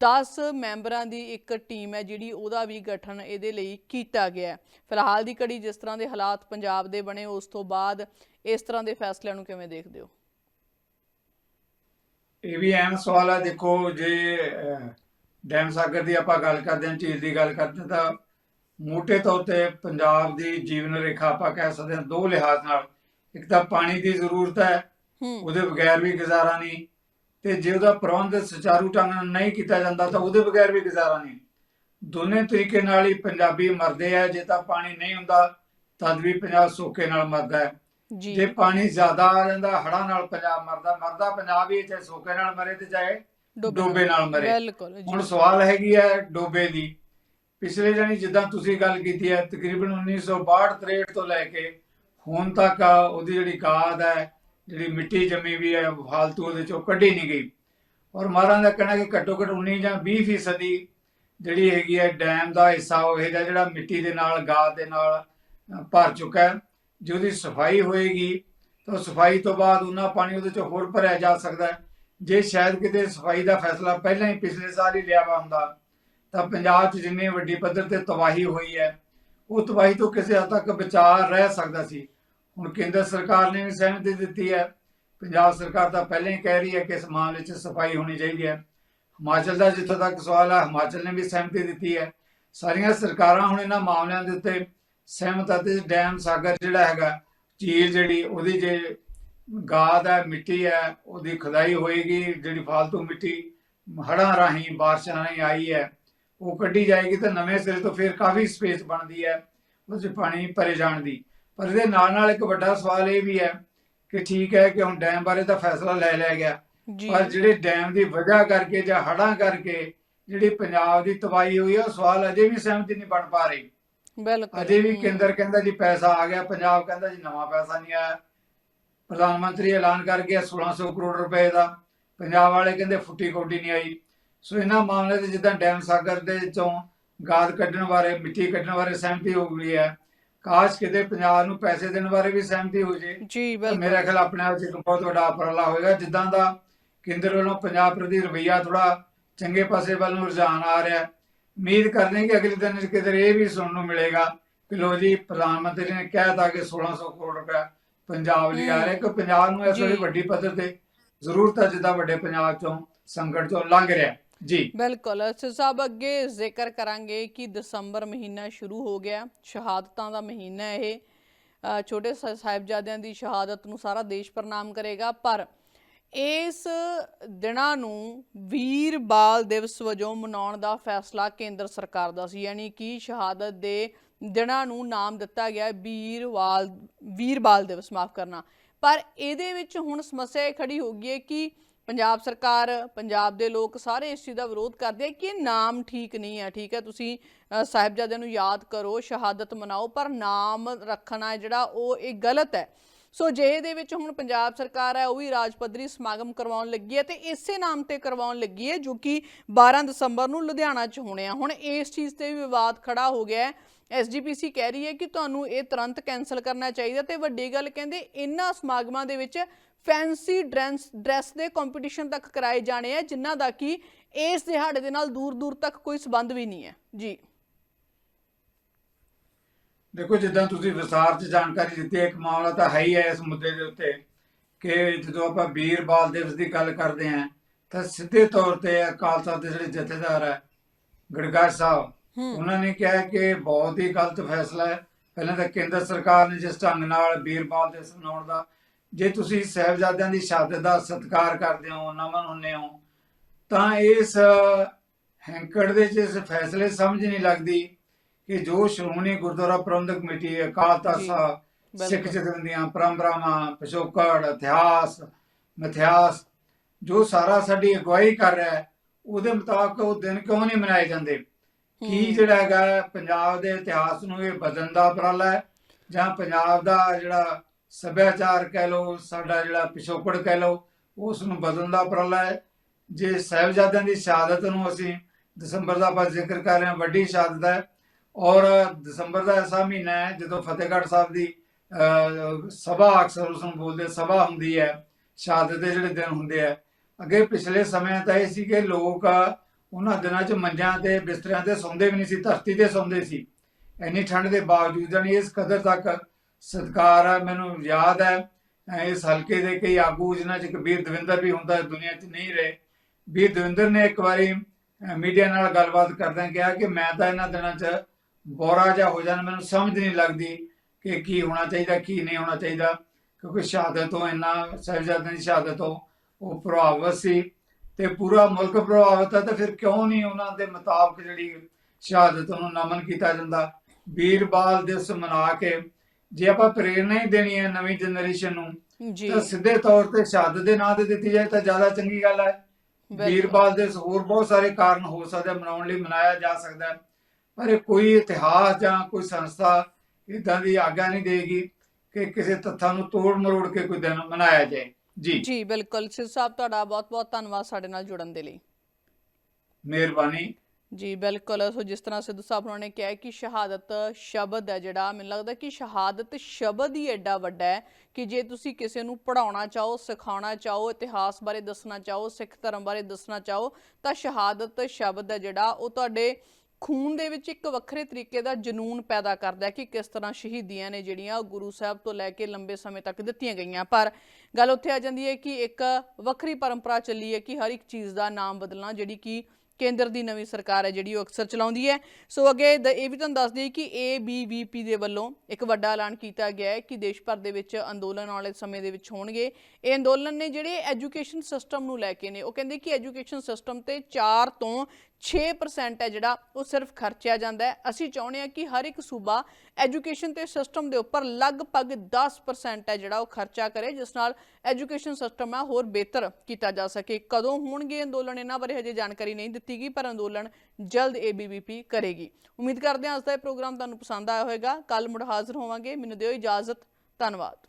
10 ਮੈਂਬਰਾਂ ਦੀ ਇੱਕ ਟੀਮ ਹੈ ਜਿਹੜੀ ਉਹਦਾ ਵੀ ਗਠਨ ਇਹਦੇ ਲਈ ਕੀਤਾ ਗਿਆ ਫਿਲਹਾਲ ਦੀ ਘੜੀ ਜਿਸ ਤਰ੍ਹਾਂ ਦੇ ਹਾਲਾਤ ਪੰਜਾਬ ਦੇ ਬਣੇ, ਉਸ ਤੋਂ ਬਾਅਦ ਇਸ ਤਰ੍ਹਾਂ ਦੇ ਫੈਸਲਿਆਂ ਨੂੰ ਕਿਵੇਂ ਦੇਖਦੇ ਹੋ? ਇਹ ਵੀ ਅਹਿਮ ਸਵਾਲ ਹੈ ਦੇਖੋ, ਜੇ ਡੈਮ ਸਾਗਰ ਦੀ ਆਪਾਂ ਗੱਲ ਕਰਦੇ ਹਾਂ, ਝੀਲ ਦੀ ਗੱਲ ਕਰਦੇ ਤਾਂ ਮੋٹے ਤੌਰ ਤੇ ਪੰਜਾਬ ਦੀ ਜੀਵਨ ਰੇਖਾ ਆਪਾਂ ਕਹਿ ਸਕਦੇ ਹਾਂ ਦੋ ਲਿਹਾਜ਼ ਨਾਲ। ਇੱਕ ਤਾਂ ਪਾਣੀ ਦੀ ਜ਼ਰੂਰਤ ਹੈ ਉਹਦੇ ਬਗੈਰ ਵੀ ਗੁਜ਼ਾਰਾ ਨਹੀਂ। ਤੇ ਜੇ ਉਹਦਾ ਪ੍ਰਬੰਧ ਸੁਚਾਰੂ ਢੰਗ ਨਾਲ ਨਹੀਂ ਕੀਤਾ ਜਾਂਦਾ ਤਾਂ ਉਹਦੇ ਬਗੈਰ ਵੀ ਗੁਜ਼ਾਰਾ ਨਹੀਂ। ਦੋਨੇ ਤਰੀਕੇ ਨਾਲ ਹੀ ਪੰਜਾਬੀ ਮਰਦੇ ਆ ਜੇ ਤਾਂ ਪਾਣੀ ਨਹੀਂ ਹੁੰਦਾ ਤਦ ਵੀ ਪੰਜਾਬ ਸੋਕੇ ਨਾਲ ਮਰਦਾ ਹੈ। ਜੀ। ਪਾਣੀ ਜ਼ਿਆਦਾ ਆ ਜਾਂਦਾ ਹੜ੍ਹਾਂ ਨਾਲ ਪੰਜਾਬ ਮਰਦਾ ਮਰਦਾ ਪੰਜਾਬ ਹੀ ਚਾਹੇ ਸੋਕੇ ਨਾਲ ਮਰੇ ਤੇ ਚਾਹੇ ਡੋਬੇ ਨਾਲ ਮਰੇ। ਹੁਣ ਸਵਾਲ ਹੈਗੀ ਹੈ ਡੋਬੇ ਦੀ। ਪਿਛਲੇ ਜਾਨੀ ਜਿੱਦਾਂ ਤੁਸੀਂ ਗੱਲ ਕੀਤੀ ਹੈ, ਤਕਰੀਬਨ 1962 ਤੋਂ ਲੈ ਕੇ ਹੁਣ ਤੱਕ ਉਹਦੀ ਜਿਹੜੀ ਗਾਦ ਹੈ, ਜਿਹੜੀ ਮਿੱਟੀ ਜੰਮੀ ਵੀ ਹੈ ਫਾਲਤੂ ਉਹਦੇ ਚੋਂ ਕੱਢੀ ਨਹੀਂ ਗਈ। ਔਰ ਮਹਾਰਾਜ ਦਾ ਕਹਿਣਾ ਕਿ ਘੱਟੋ ਘੱਟ 19 ਜਾਂ 20 ਫੀਸਦੀ ਜਿਹੜੀ ਹੈਗੀ ਹੈ, ਡੈਮ ਦਾ ਹਿੱਸਾ, ਉਹ ਇਹਦਾ ਜਿਹੜਾ ਮਿੱਟੀ ਦੇ ਨਾਲ, ਗਾਦ ਦੇ ਨਾਲ ਭਰ ਚੁੱਕਾ ਹੈ, ਜੇ ਉਹਦੀ ਸਫ਼ਾਈ ਹੋਏਗੀ, ਤਾਂ ਸਫ਼ਾਈ ਤੋਂ ਬਾਅਦ ਉਹਨਾਂ ਪਾਣੀ ਉਹਦੇ ਚੋਂ ਹੋਰ ਭਰਿਆ ਜਾ ਸਕਦਾ ਹੈ। ਜੇ ਸ਼ਾਇਦ ਕਿਤੇ ਸਫ਼ਾਈ ਦਾ ਫੈਸਲਾ ਪਹਿਲਾਂ ਹੀ ਪਿਛਲੇ ਸਾਲ ਹੀ ਲਿਆ ਵਾ ਹੁੰਦਾ ਤਾਂ ਪੰਜਾਬ 'ਚ ਜਿੰਨੀ ਵੱਡੀ ਪੱਧਰ ਤੇ ਤਬਾਹੀ ਹੋਈ ਹੈ, ਉਹ ਤਬਾਹੀ ਤੋਂ ਕਿਸੇ ਹੱਦ ਤੱਕ ਬਚਾਅ ਰਹਿ ਸਕਦਾ ਸੀ। ਹੁਣ ਕੇਂਦਰ ਸਰਕਾਰ ਨੇ ਵੀ ਸਹਿਮਤੀ ਦਿੱਤੀ ਹੈ। ਪੰਜਾਬ ਸਰਕਾਰ ਤਾਂ ਪਹਿਲਾਂ ਹੀ ਕਹਿ ਰਹੀ ਹੈ ਕਿ ਇਸ ਮਾਮਲੇ 'ਚ ਸਫ਼ਾਈ ਹੋਣੀ ਚਾਹੀਦੀ ਹੈ। ਹਿਮਾਚਲ ਦਾ ਜਿੱਥੋਂ ਤੱਕ ਸਵਾਲ ਹੈ, ਹਿਮਾਚਲ ਨੇ ਵੀ ਸਹਿਮਤੀ ਦਿੱਤੀ ਹੈ। ਸਾਰੀਆਂ ਸਰਕਾਰਾਂ ਹੁਣ ਇਹਨਾਂ ਮਾਮਲਿਆਂ ਦੇ ਉੱਤੇ ਸਹਿਮਤ ਹੈ ਤੇ ਡੈਮ ਸਾਗਰ ਜਿਹੜਾ ਹੈਗਾ, ਝੀਲ ਜਿਹੜੀ, ਉਹਦੀ ਜੇ ਗਾਦ ਹੈ, ਮਿੱਟੀ ਹੈ, ਉਹਦੀ ਖੁਦਾਈ ਹੋਏਗੀ, ਜਿਹੜੀ ਫालतू ਮਿੱਟੀ ਹੜ੍ਹਾਂ ਰਾਹੀਂ, ਬਾਰਿਸ਼ਾਂ ਰਾਹੀਂ ਆਈ ਹੈ। ਉਹ ਕੱਢੀ ਜਾਏਗੀ ਤਾਂ ਨਵੇਂ ਸਿਰੇ ਤੋਂ ਫਿਰ ਕਾਫੀ ਸਪੇਸ ਬਣਦੀ ਹੈ ਉਸ 'ਚ ਪਾਣੀ ਭਰੇ ਜਾਣ ਦੀ। ਪਰ ਇਹਦੇ ਨਾਲ ਨਾਲ ਇੱਕ ਵੱਡਾ ਸਵਾਲ ਇਹ ਵੀ ਹੈ ਕਿ ਠੀਕ ਹੈ ਕਿ ਹੁਣ ਡੈਮ ਬਾਰੇ ਤਾਂ ਫੈਸਲਾ ਲੈ ਲਿਆ ਗਿਆ। ਪਰ ਜਿਹੜੇ ਡੈਮ ਦੀ ਵਜ੍ਹਾ ਕਰਕੇ ਜਾਂ ਹੜ੍ਹਾਂ ਕਰਕੇ ਜਿਹੜੀ ਪੰਜਾਬ ਦੀ ਤਬਾਹੀ ਹੋਈ ਹੈ ਉਹ ਸਵਾਲ ਅਜੇ ਵੀ ਸਹਿਮਤੀ ਨਹੀਂ ਬਣ ਪਾ ਰਹੀ। ਬਿਲਕੁਲ। ਅਜੇ ਵੀ ਕੇਂਦਰ ਕਹਿੰਦਾ ਜੀ ਪੈਸਾ ਆ ਗਿਆ ਪੰਜਾਬ ਕਹਿੰਦਾ ਜੀ ਨਵਾਂ ਪੈਸਾ ਨਹੀਂ ਆਇਆ। ਪ੍ਰਧਾਨ ਮੰਤਰੀ ਐਲਾਨ ਕਰ ਗਿਆ 1600 ਕਰੋੜ ਰੁਪਏ ਦਾ। ਪੰਜਾਬ ਵਾਲੇ ਕਹਿੰਦੇ ਫੁੱਟੀ ਕੋਟੀ ਨਹੀਂ ਆਈ। ਸੋ ਇਹਨਾਂ ਮਾਮਲੇ ਤੇ ਜਿੱਦਾਂ ਡੈਮ ਸਾਗਰ ਦੇ ਚੋਂ ਗਾਦ ਕੱਢਣ ਬਾਰੇ ਮਿੱਟੀ ਕੱਢਣ ਬਾਰੇ ਸਹਿਮਤੀ ਹੋ ਗਈ ਹੈ। ਕਾਸ਼ ਕਿਤੇ ਪੰਜਾਬ ਨੂੰ ਪੈਸੇ ਦੇਣ ਬਾਰੇ ਵੀ ਸਹਿਮਤੀ ਹੋ ਜੇ ਜੀ ਤਾਂ ਮੇਰਾ ਬਿਲਕੁਲ ਖਿਆਲ ਆਪਣੇ ਆਪ 'ਚ ਇੱਕ ਬਹੁਤ ਵੱਡਾ ਉਪਰਾਲਾ ਹੋਏਗਾ। ਜਿੱਦਾਂ ਦਾ ਕੇਂਦਰ ਵੱਲੋਂ ਪੰਜਾਬ ਪ੍ਰਤੀ ਰਵੱਈਆ ਥੋੜਾ ਚੰਗੇ ਪਾਸੇ ਵੱਲ ਨੂੰ ਰੁਝਾਨ ਆ ਰਿਹਾ। ਉਮੀਦ ਕਰਦੇ ਹਾਂ ਕਿ ਅਗਲੇ ਦਿਨ ਕਿਤੇ ਇਹ ਵੀ ਸੁਣਨ ਨੂੰ ਮਿਲੇਗਾ ਕਿ ਲੋ ਜੀ ਪ੍ਰਧਾਨ ਮੰਤਰੀ ਨੇ ਕਹਿ ਤਾ ਕਿ 1600 ਕਰੋੜ ਰੁਪਏ ਪੰਜਾਬ ਲਈ ਆ ਰਿਹਾ ਕਿ ਪੰਜਾਬ ਨੂੰ ਇਸ ਵੇਲੇ। ਵੱਡੀ ਪੱਧਰ ਤੇ ਜ਼ਰੂਰਤ ਹੈ ਜਿੱਦਾਂ ਵੱਡੇ ਪੰਜਾਬ ਚੋਂ ਸੰਕਟ ਚੋਂ ਲੰਘ ਰਿਹਾ ਜੀ। ਬਿਲਕੁਲ ਅਸਰ ਸਾਹਿਬ ਅੱਗੇ ਜ਼ਿਕਰ ਕਰਾਂਗੇ ਕਿ ਦਸੰਬਰ ਮਹੀਨਾ ਸ਼ੁਰੂ ਹੋ ਗਿਆ। ਸ਼ਹਾਦਤਾਂ ਦਾ ਮਹੀਨਾ ਇਹ। ਛੋਟੇ ਸਾਹਿਬਜ਼ਾਦਿਆਂ ਦੀ ਸ਼ਹਾਦਤ ਨੂੰ ਸਾਰਾ ਦੇਸ਼ ਪ੍ਰਣਾਮ ਕਰੇਗਾ, ਪਰ ਇਸ ਦਿਨਾਂ ਨੂੰ ਵੀਰ ਬਾਲ ਦਿਵਸ ਵਜੋਂ ਮਨਾਉਣ ਦਾ ਫੈਸਲਾ ਕੇਂਦਰ ਸਰਕਾਰ ਦਾ ਸੀ। ਯਾਨੀ ਕਿ ਸ਼ਹਾਦਤ ਦੇ ਦਿਨਾਂ ਨੂੰ ਨਾਮ ਦਿੱਤਾ ਗਿਆ ਹੈ ਵੀਰ ਬਾਲ ਵੀਰ ਬਾਲ ਦਿਵਸ, ਮਾਫ ਕਰਨਾ। ਪਰ ਇਹਦੇ ਵਿੱਚ ਹੁਣ ਸਮੱਸਿਆ ਇਹ ਖੜੀ ਹੋ ਗਈ ਹੈ ਕਿ ਪੰਜਾਬ ਸਰਕਾਰ, ਪੰਜਾਬ ਦੇ ਲੋਕ ਸਾਰੇ ਇਸ ਚੀਜ਼ ਦਾ ਵਿਰੋਧ ਕਰਦੇ ਆ ਕਿ ਇਹ ਨਾਮ ਠੀਕ ਨਹੀਂ ਹੈ, ਠੀਕ ਹੈ? ਤੁਸੀਂ ਸਾਹਿਬਜ਼ਾਦਿਆਂ ਨੂੰ ਯਾਦ ਕਰੋ, ਸ਼ਹਾਦਤ ਮਨਾਓ, ਪਰ ਨਾਮ ਰੱਖਣਾ ਜਿਹੜਾ ਉਹ ਇਹ ਗਲਤ ਹੈ। ਸੋ ਜੇ ਦੇ ਵਿੱਚ ਹੁਣ ਪੰਜਾਬ ਸਰਕਾਰ ਹੈ, ਉਹ ਵੀ ਰਾਜ ਪੱਧਰੀ ਸਮਾਗਮ ਕਰਵਾਉਣ ਲੱਗੀ ਹੈ ਤੇ ਇਸੇ ਨਾਮ ਤੇ ਕਰਵਾਉਣ ਲੱਗੀ ਹੈ ਜੋ ਕਿ 12 ਦਸੰਬਰ ਨੂੰ ਲੁਧਿਆਣਾ 'ਚ ਹੋਣੇ ਆ। ਹੁਣ ਇਸ ਚੀਜ਼ ਤੇ ਵੀ ਵਿਵਾਦ ਖੜਾ ਹੋ ਗਿਆ ਹੈ। ਐਸਜੀਪੀਸੀ ਕਹਿ ਰਹੀ ਹੈ ਕਿ ਤੁਹਾਨੂੰ ਇਹ ਤੁਰੰਤ ਕੈਨਸਲ ਕਰਨਾ ਚਾਹੀਦਾ ਤੇ ਵੱਡੀ ਗੱਲ ਕਹਿੰਦੇ ਇਹਨਾਂ ਸਮਾਗਮਾਂ ਦੇ ਵਿੱਚ ਫੈਂਸੀ ਡਰੈਸ ਡਰੈਸ ਦੇ ਕੰਪੀਟੀਸ਼ਨ ਤੱਕ ਕਰਾਏ ਜਾਣੇ ਆ ਜਿਨ੍ਹਾਂ ਦਾ ਕਿ ਇਸ ਦਿਹਾੜੇ ਦੇ ਨਾਲ ਦੂਰ ਦੂਰ ਤੱਕ ਕੋਈ ਸਬੰਧ ਵੀ ਨਹੀਂ ਹੈ। ਜੀ। ਦੇਖੋ ਜਿੱਦਾਂ ਤੁਸੀਂ ਵਿਸਥਾਰ 'ਚ ਜਾਣਕਾਰੀ ਦਿੱਤੀ ਇੱਕ ਮਾਮਲਾ ਤਾਂ ਹੈ ਹੀ ਹੈ ਇਸ ਮੁੱਦੇ ਦੇ ਉੱਤੇ ਕਿ ਜਦੋਂ ਆਪਾਂ ਵੀਰ ਬਾਲ ਦਿਵਸ ਦੀ ਗੱਲ ਕਰਦੇ ਹਾਂ ਤਾਂ ਸਿੱਧੇ ਤੌਰ ਤੇ ਅਕਾਲ ਤਖਤ ਦੇ ਜਿਹੜੇ ਜਥੇਦਾਰ ਹੈ ਗੜਗੜ ਸਾਹਿਬ ਉਹਨਾਂ ਨੇ ਕਿਹਾ ਕਿ ਬਹੁਤ ਹੀ ਗਲਤ ਫੈਸਲਾ ਹੈ। ਪਹਿਲਾਂ ਤਾਂ ਕੇਂਦਰ ਸਰਕਾਰ ਨੇ ਜਿਸ ਢੰਗ ਨਾਲ ਵੀਰ ਬਾਲ ਦਿਵਸ ਮਨਾਉਣ ਦਾ ਜੇ ਤੁਸੀਂ ਸਹਿਬਜ਼ਾਦਿਆਂ ਦੀ ਸ਼ਹਾਦਤ ਦਾ ਸਤਿਕਾਰ ਕਰਦੇ ਹੋ ਨਮਨ ਹੁੰਦੇ ਹੋ ਤਾਂ ਇਸ ਹੈਂਕੜ ਦੇ ਇਸ ਫੈਸਲੇ ਸਮਝ ਨਹੀਂ ਲੱਗਦੀ ਕਿ ਜੋ ਸ਼੍ਰੋਮਣੀ ਗੁਰਦੁਆਰਾ ਪ੍ਰਬੰਧਕ ਕਮੇਟੀ ਅਕਾਲ ਤਖਤ ਸਿੱਖ। ਜਥੇਬੰਦੀਆਂ ਪਰੰਪਰਾਵਾਂ ਪਿਛੋਕੜ ਇਤਿਹਾਸ ਮਿਥਿਹਾਸ ਜੋ ਸਾਰਾ ਸਾਡੀ ਅਗਵਾਈ ਕਰ ਰਿਹਾ ਹੈ ਉਹਦੇ ਮੁਤਾਬਕ ਉਹ ਦਿਨ ਕਿਉਂ ਨਹੀਂ ਮਨਾਏ ਜਾਂਦੇ ਕੀ। ਜਿਹੜਾ ਹੈਗਾ ਪੰਜਾਬ ਦੇ ਇਤਿਹਾਸ ਨੂੰ ਇਹ ਬਦਲਣ ਦਾ ਉਪਰਾਲਾ ਹੈ ਜਾਂ ਪੰਜਾਬ ਦਾ ਜਿਹੜਾ ਸੱਭਿਆਚਾਰ ਕਹਿ ਲਓ, ਸਾਡਾ ਜਿਹੜਾ ਪਿਛੋਕੜ ਕਹਿ ਲਓ, ਉਸ ਨੂੰ ਬਦਲਣ ਦਾ ਉਪਰਾਲਾ ਹੈ। ਜੇ ਸਾਹਿਬਜ਼ਾਦਿਆਂ ਦੀ ਸ਼ਹਾਦਤ ਨੂੰ ਅਸੀਂ ਦਸੰਬਰ ਦਾ ਆਪਾਂ ਜ਼ਿਕਰ ਕਰ ਰਹੇ ਹਾਂ, ਵੱਡੀ ਸ਼ਹਾਦਤ ਹੈ। ਔਰ ਦਸੰਬਰ ਦਾ ਐਸਾ ਮਹੀਨਾ ਹੈ, ਜਦੋਂ ਫਤਿਹਗੜ੍ਹ ਸਾਹਿਬ ਦੀ ਸਭਾ ਅਕਸਰ ਉਸ ਨੂੰ ਬੋਲਦੇ ਸਭਾ ਹੁੰਦੀ ਹੈ, ਸ਼ਹਾਦਤ ਦੇ ਜਿਹੜੇ ਦਿਨ ਹੁੰਦੇ ਆ। ਅੱਗੇ ਪਿਛਲੇ ਸਮਿਆਂ ਤਾਂ ਇਹ ਸੀ ਕਿ ਲੋਕ ਉਹਨਾਂ ਦਿਨਾਂ 'ਚ ਮੰਜਿਆਂ ਤੇ, ਬਿਸਤਰਿਆਂ ਤੇ ਸੌਂਦੇ ਵੀ ਨਹੀਂ ਸੀ, ਧਰਤੀ ਤੇ ਸੌਂਦੇ ਸੀ। ਇੰਨੀ ਠੰਡ ਦੇ ਬਾਵਜੂਦ ਜਾਣੀ ਇਸ ਕਦਰ ਤੱਕ ਸਤਿਕਾਰ ਹੈ ਮੈਨੂੰ ਯਾਦ ਹੈ ਇਸ ਹਲਕੇ ਦੇ ਕਈ ਆਗੂ ਜਿਨ੍ਹਾਂ 'ਚ ਕਬੀਰ ਦਵਿੰਦਰ ਵੀ ਹੁੰਦਾ ਦੁਨੀਆ 'ਚ ਨਹੀਂ ਰਹੇ। ਵੀਰ ਦਵਿੰਦਰ ਨੇ ਇੱਕ ਵਾਰੀ ਮੀਡੀਆ ਨਾਲ ਗੱਲਬਾਤ ਕਰਦਿਆਂ ਕਿਹਾ ਕਿ ਮੈਂ ਤਾਂ ਇਹਨਾਂ ਦਿਨਾਂ 'ਚ ਬੋਰਾ ਜਿਹਾ ਹੋ ਜਾਣਾ, ਮੈਨੂੰ ਸਮਝ ਨਹੀਂ ਲੱਗਦੀ ਕਿ ਕੀ ਹੋਣਾ ਚਾਹੀਦਾ, ਕੀ ਨਹੀਂ ਹੋਣਾ ਚਾਹੀਦਾ, ਕਿਉਂਕਿ ਸ਼ਹਾਦਤ ਤੋਂ ਇੰਨਾ, ਸਾਹਿਬਜ਼ਾਦਿਆਂ ਦੀ ਸ਼ਹਾਦਤ ਤੋਂ ਉਹ ਪ੍ਰਭਾਵਿਤ ਸੀ ਤੇ ਪੂਰਾ ਮੁਲਕ ਪ੍ਰਭਾਵਿਤ ਹੈ ਤਾਂ ਫਿਰ ਕਿਉਂ ਨਹੀਂ ਉਹਨਾਂ ਦੇ ਮੁਤਾਬਕ ਜਿਹੜੀ ਸ਼ਹਾਦਤ ਨੂੰ ਨਮਨ ਕੀਤਾ ਜਾਂਦਾ? ਵੀਰ ਬਾਲ ਦਿਵਸ ਮਨਾ ਕੇ ਜੇ ਆਪਾਂ ਪ੍ਰੇਰਣਾ ਹੀ ਦੇਣੀ ਹੈ ਨਵੀਂ ਜਨਰੇਸ਼ਨ ਨੂੰ ਤਾਂ ਸਿੱਧੇ ਤੌਰ ਤੇ ਸ਼ਹਾਦਤ ਦੇ ਨਾਂ ਤੇ ਦਿੱਤੀ ਜਾਏ ਤਾਂ ਜ਼ਿਆਦਾ ਚੰਗੀ ਗੱਲ ਹੈ। ਵੀਰਬਾਲ ਦੇ ਹੋਰ ਬਹੁਤ ਸਾਰੇ ਕਾਰਨ ਹੋ ਸਕਦੇ ਮਨਾਉਣ ਲਈ ਮਨਾਇਆ ਜਾ ਸਕਦਾ ਹੈ। ਪਰ ਇਹ ਕੋਈ ਇਤਿਹਾਸ ਜਾਂ ਕੋਈ ਸੰਸਥਾ ਇਦਾਂ ਦੀ ਆਗਿਆ ਨਹੀਂ ਦੇਗੀ ਕਿ ਕਿਸੇ ਤੱਥਾਂ ਨੂੰ ਤੋੜ ਮਰੋੜ ਕੇ ਕੋਈ ਦਿਨ ਮਨਾਇਆ ਜਾਏ। ਜੀ। ਜੀ ਬਿਲਕੁਲ। ਸਿਰ ਸਾਹਿਬ ਤੁਹਾਡਾ ਬਹੁਤ ਬਹੁਤ ਧੰਨਵਾਦ ਸਾਡੇ ਨਾਲ ਜੁੜਨ ਦੇ ਲਈ। ਮਿਹਰਬਾਨੀ। ਜੀ, ਬਿਲਕੁਲ। ਸੋ ਜਿਸ ਤਰ੍ਹਾਂ ਸਿੱਧੂ ਸਾਹਿਬ ਉਹਨਾਂ ਨੇ ਕਿਹਾ ਕਿ ਸ਼ਹਾਦਤ ਸ਼ਬਦ ਹੈ ਜਿਹੜਾ, ਮੈਨੂੰ ਲੱਗਦਾ ਕਿ ਸ਼ਹਾਦਤ ਸ਼ਬਦ ਹੀ ਐਡਾ ਵੱਡਾ ਹੈ ਕਿ ਜੇ ਤੁਸੀਂ ਕਿਸੇ ਨੂੰ ਪੜਾਉਣਾ ਚਾਹੋ, ਸਿਖਾਉਣਾ ਚਾਹੋ, ਇਤਿਹਾਸ ਬਾਰੇ ਦੱਸਣਾ ਚਾਹੋ, ਸਿੱਖ ਧਰਮ ਬਾਰੇ ਦੱਸਣਾ ਚਾਹੋ, ਤਾਂ ਸ਼ਹਾਦਤ ਸ਼ਬਦ ਹੈ ਜਿਹੜਾ, ਉਹ ਤੁਹਾਡੇ ਖੂਨ ਦੇ ਵਿੱਚ ਇੱਕ ਵੱਖਰੇ ਤਰੀਕੇ ਦਾ ਜਨੂਨ ਪੈਦਾ ਕਰਦਾ ਹੈ ਕਿ ਕਿਸ ਤਰ੍ਹਾਂ ਸ਼ਹੀਦੀਆਂ ਨੇ ਜਿਹੜੀਆਂ ਉਹ ਗੁਰੂ ਸਾਹਿਬ ਤੋਂ ਲੈ ਕੇ ਲੰਬੇ ਸਮੇਂ ਤੱਕ ਦਿੱਤੀਆਂ ਗਈਆਂ। ਪਰ ਗੱਲ ਉੱਥੇ ਆ ਜਾਂਦੀ ਹੈ ਕਿ ਇੱਕ ਵੱਖਰੀ ਪਰੰਪਰਾ ਚੱਲੀ ਹੈ ਕਿ ਹਰ ਇੱਕ ਚੀਜ਼ ਦਾ ਨਾਮ ਬਦਲਣਾ, ਜਿਹੜੀ ਕਿ ਕੇਂਦਰ ਦੀ ਨਵੀਂ ਸਰਕਾਰ ਹੈ ਜਿਹੜੀ ਉਹ ਅਕਸਰ ਚਲਾਉਂਦੀ ਹੈ। ਸੋ ਅੱਗੇ ਦ- ਇਹ ਵੀ ਤੁਹਾਨੂੰ ਦੱਸ ਦਈਏ ਕਿ ABVP ਦੇ ਵੱਲੋਂ ਇੱਕ ਵੱਡਾ ਐਲਾਨ ਕੀਤਾ ਗਿਆ ਹੈ ਕਿ ਦੇਸ਼ ਭਰ ਦੇ ਵਿੱਚ ਅੰਦੋਲਨ ਆਉਣ ਵਾਲੇ ਸਮੇਂ ਦੇ ਵਿੱਚ ਹੋਣਗੇ। ਇਹ ਅੰਦੋਲਨ ਨੇ ਜਿਹੜੇ ਐਜੂਕੇਸ਼ਨ ਸਿਸਟਮ ਨੂੰ ਲੈ ਕੇ ਨੇ, ਉਹ ਕਹਿੰਦੇ ਕਿ ਐਜੂਕੇਸ਼ਨ ਸਿਸਟਮ ਤੇ 4 ਤੋਂ 6% ਹੈ ਜਿਹੜਾ ਉਹ ਸਿਰਫ ਖਰਚਿਆ ਜਾਂਦਾ ਹੈ। ਅਸੀਂ ਚਾਹੁੰਦੇ ਹਾਂ ਕਿ ਹਰ ਇੱਕ ਸੂਬਾ ਐਜੂਕੇਸ਼ਨ ਤੇ ਸਿਸਟਮ ਦੇ ਉੱਪਰ ਲਗਭਗ 10% ਹੈ ਜਿਹੜਾ ਉਹ ਖਰਚਾ ਕਰੇ, ਜਿਸ ਨਾਲ ਐਜੂਕੇਸ਼ਨ ਸਿਸਟਮ ਆ ਹੋਰ ਬਿਹਤਰ ਕੀਤਾ ਜਾ ਸਕੇ। ਕਦੋਂ ਹੋਣਗੇ ਅੰਦੋਲਨ, ਇਹਨਾਂ ਬਾਰੇ ਹਜੇ ਜਾਣਕਾਰੀ ਨਹੀਂ ਦਿੱਤੀ ਗਈ, ਪਰ ਅੰਦੋਲਨ ਜਲਦ ਏਬੀਵੀਪੀ ਕਰੇਗੀ। ਉਮੀਦ ਕਰਦੇ ਹਾਂ ਅੱਜ ਦਾ ਇਹ ਪ੍ਰੋਗਰਾਮ ਤੁਹਾਨੂੰ ਪਸੰਦ ਆਇਆ ਹੋਵੇਗਾ। ਕੱਲ ਮੁੜ ਹਾਜ਼ਰ ਹੋਵਾਂਗੇ। ਮੈਨੂੰ ਦਿਓ ਇਜਾਜ਼ਤ। ਧੰਨਵਾਦ।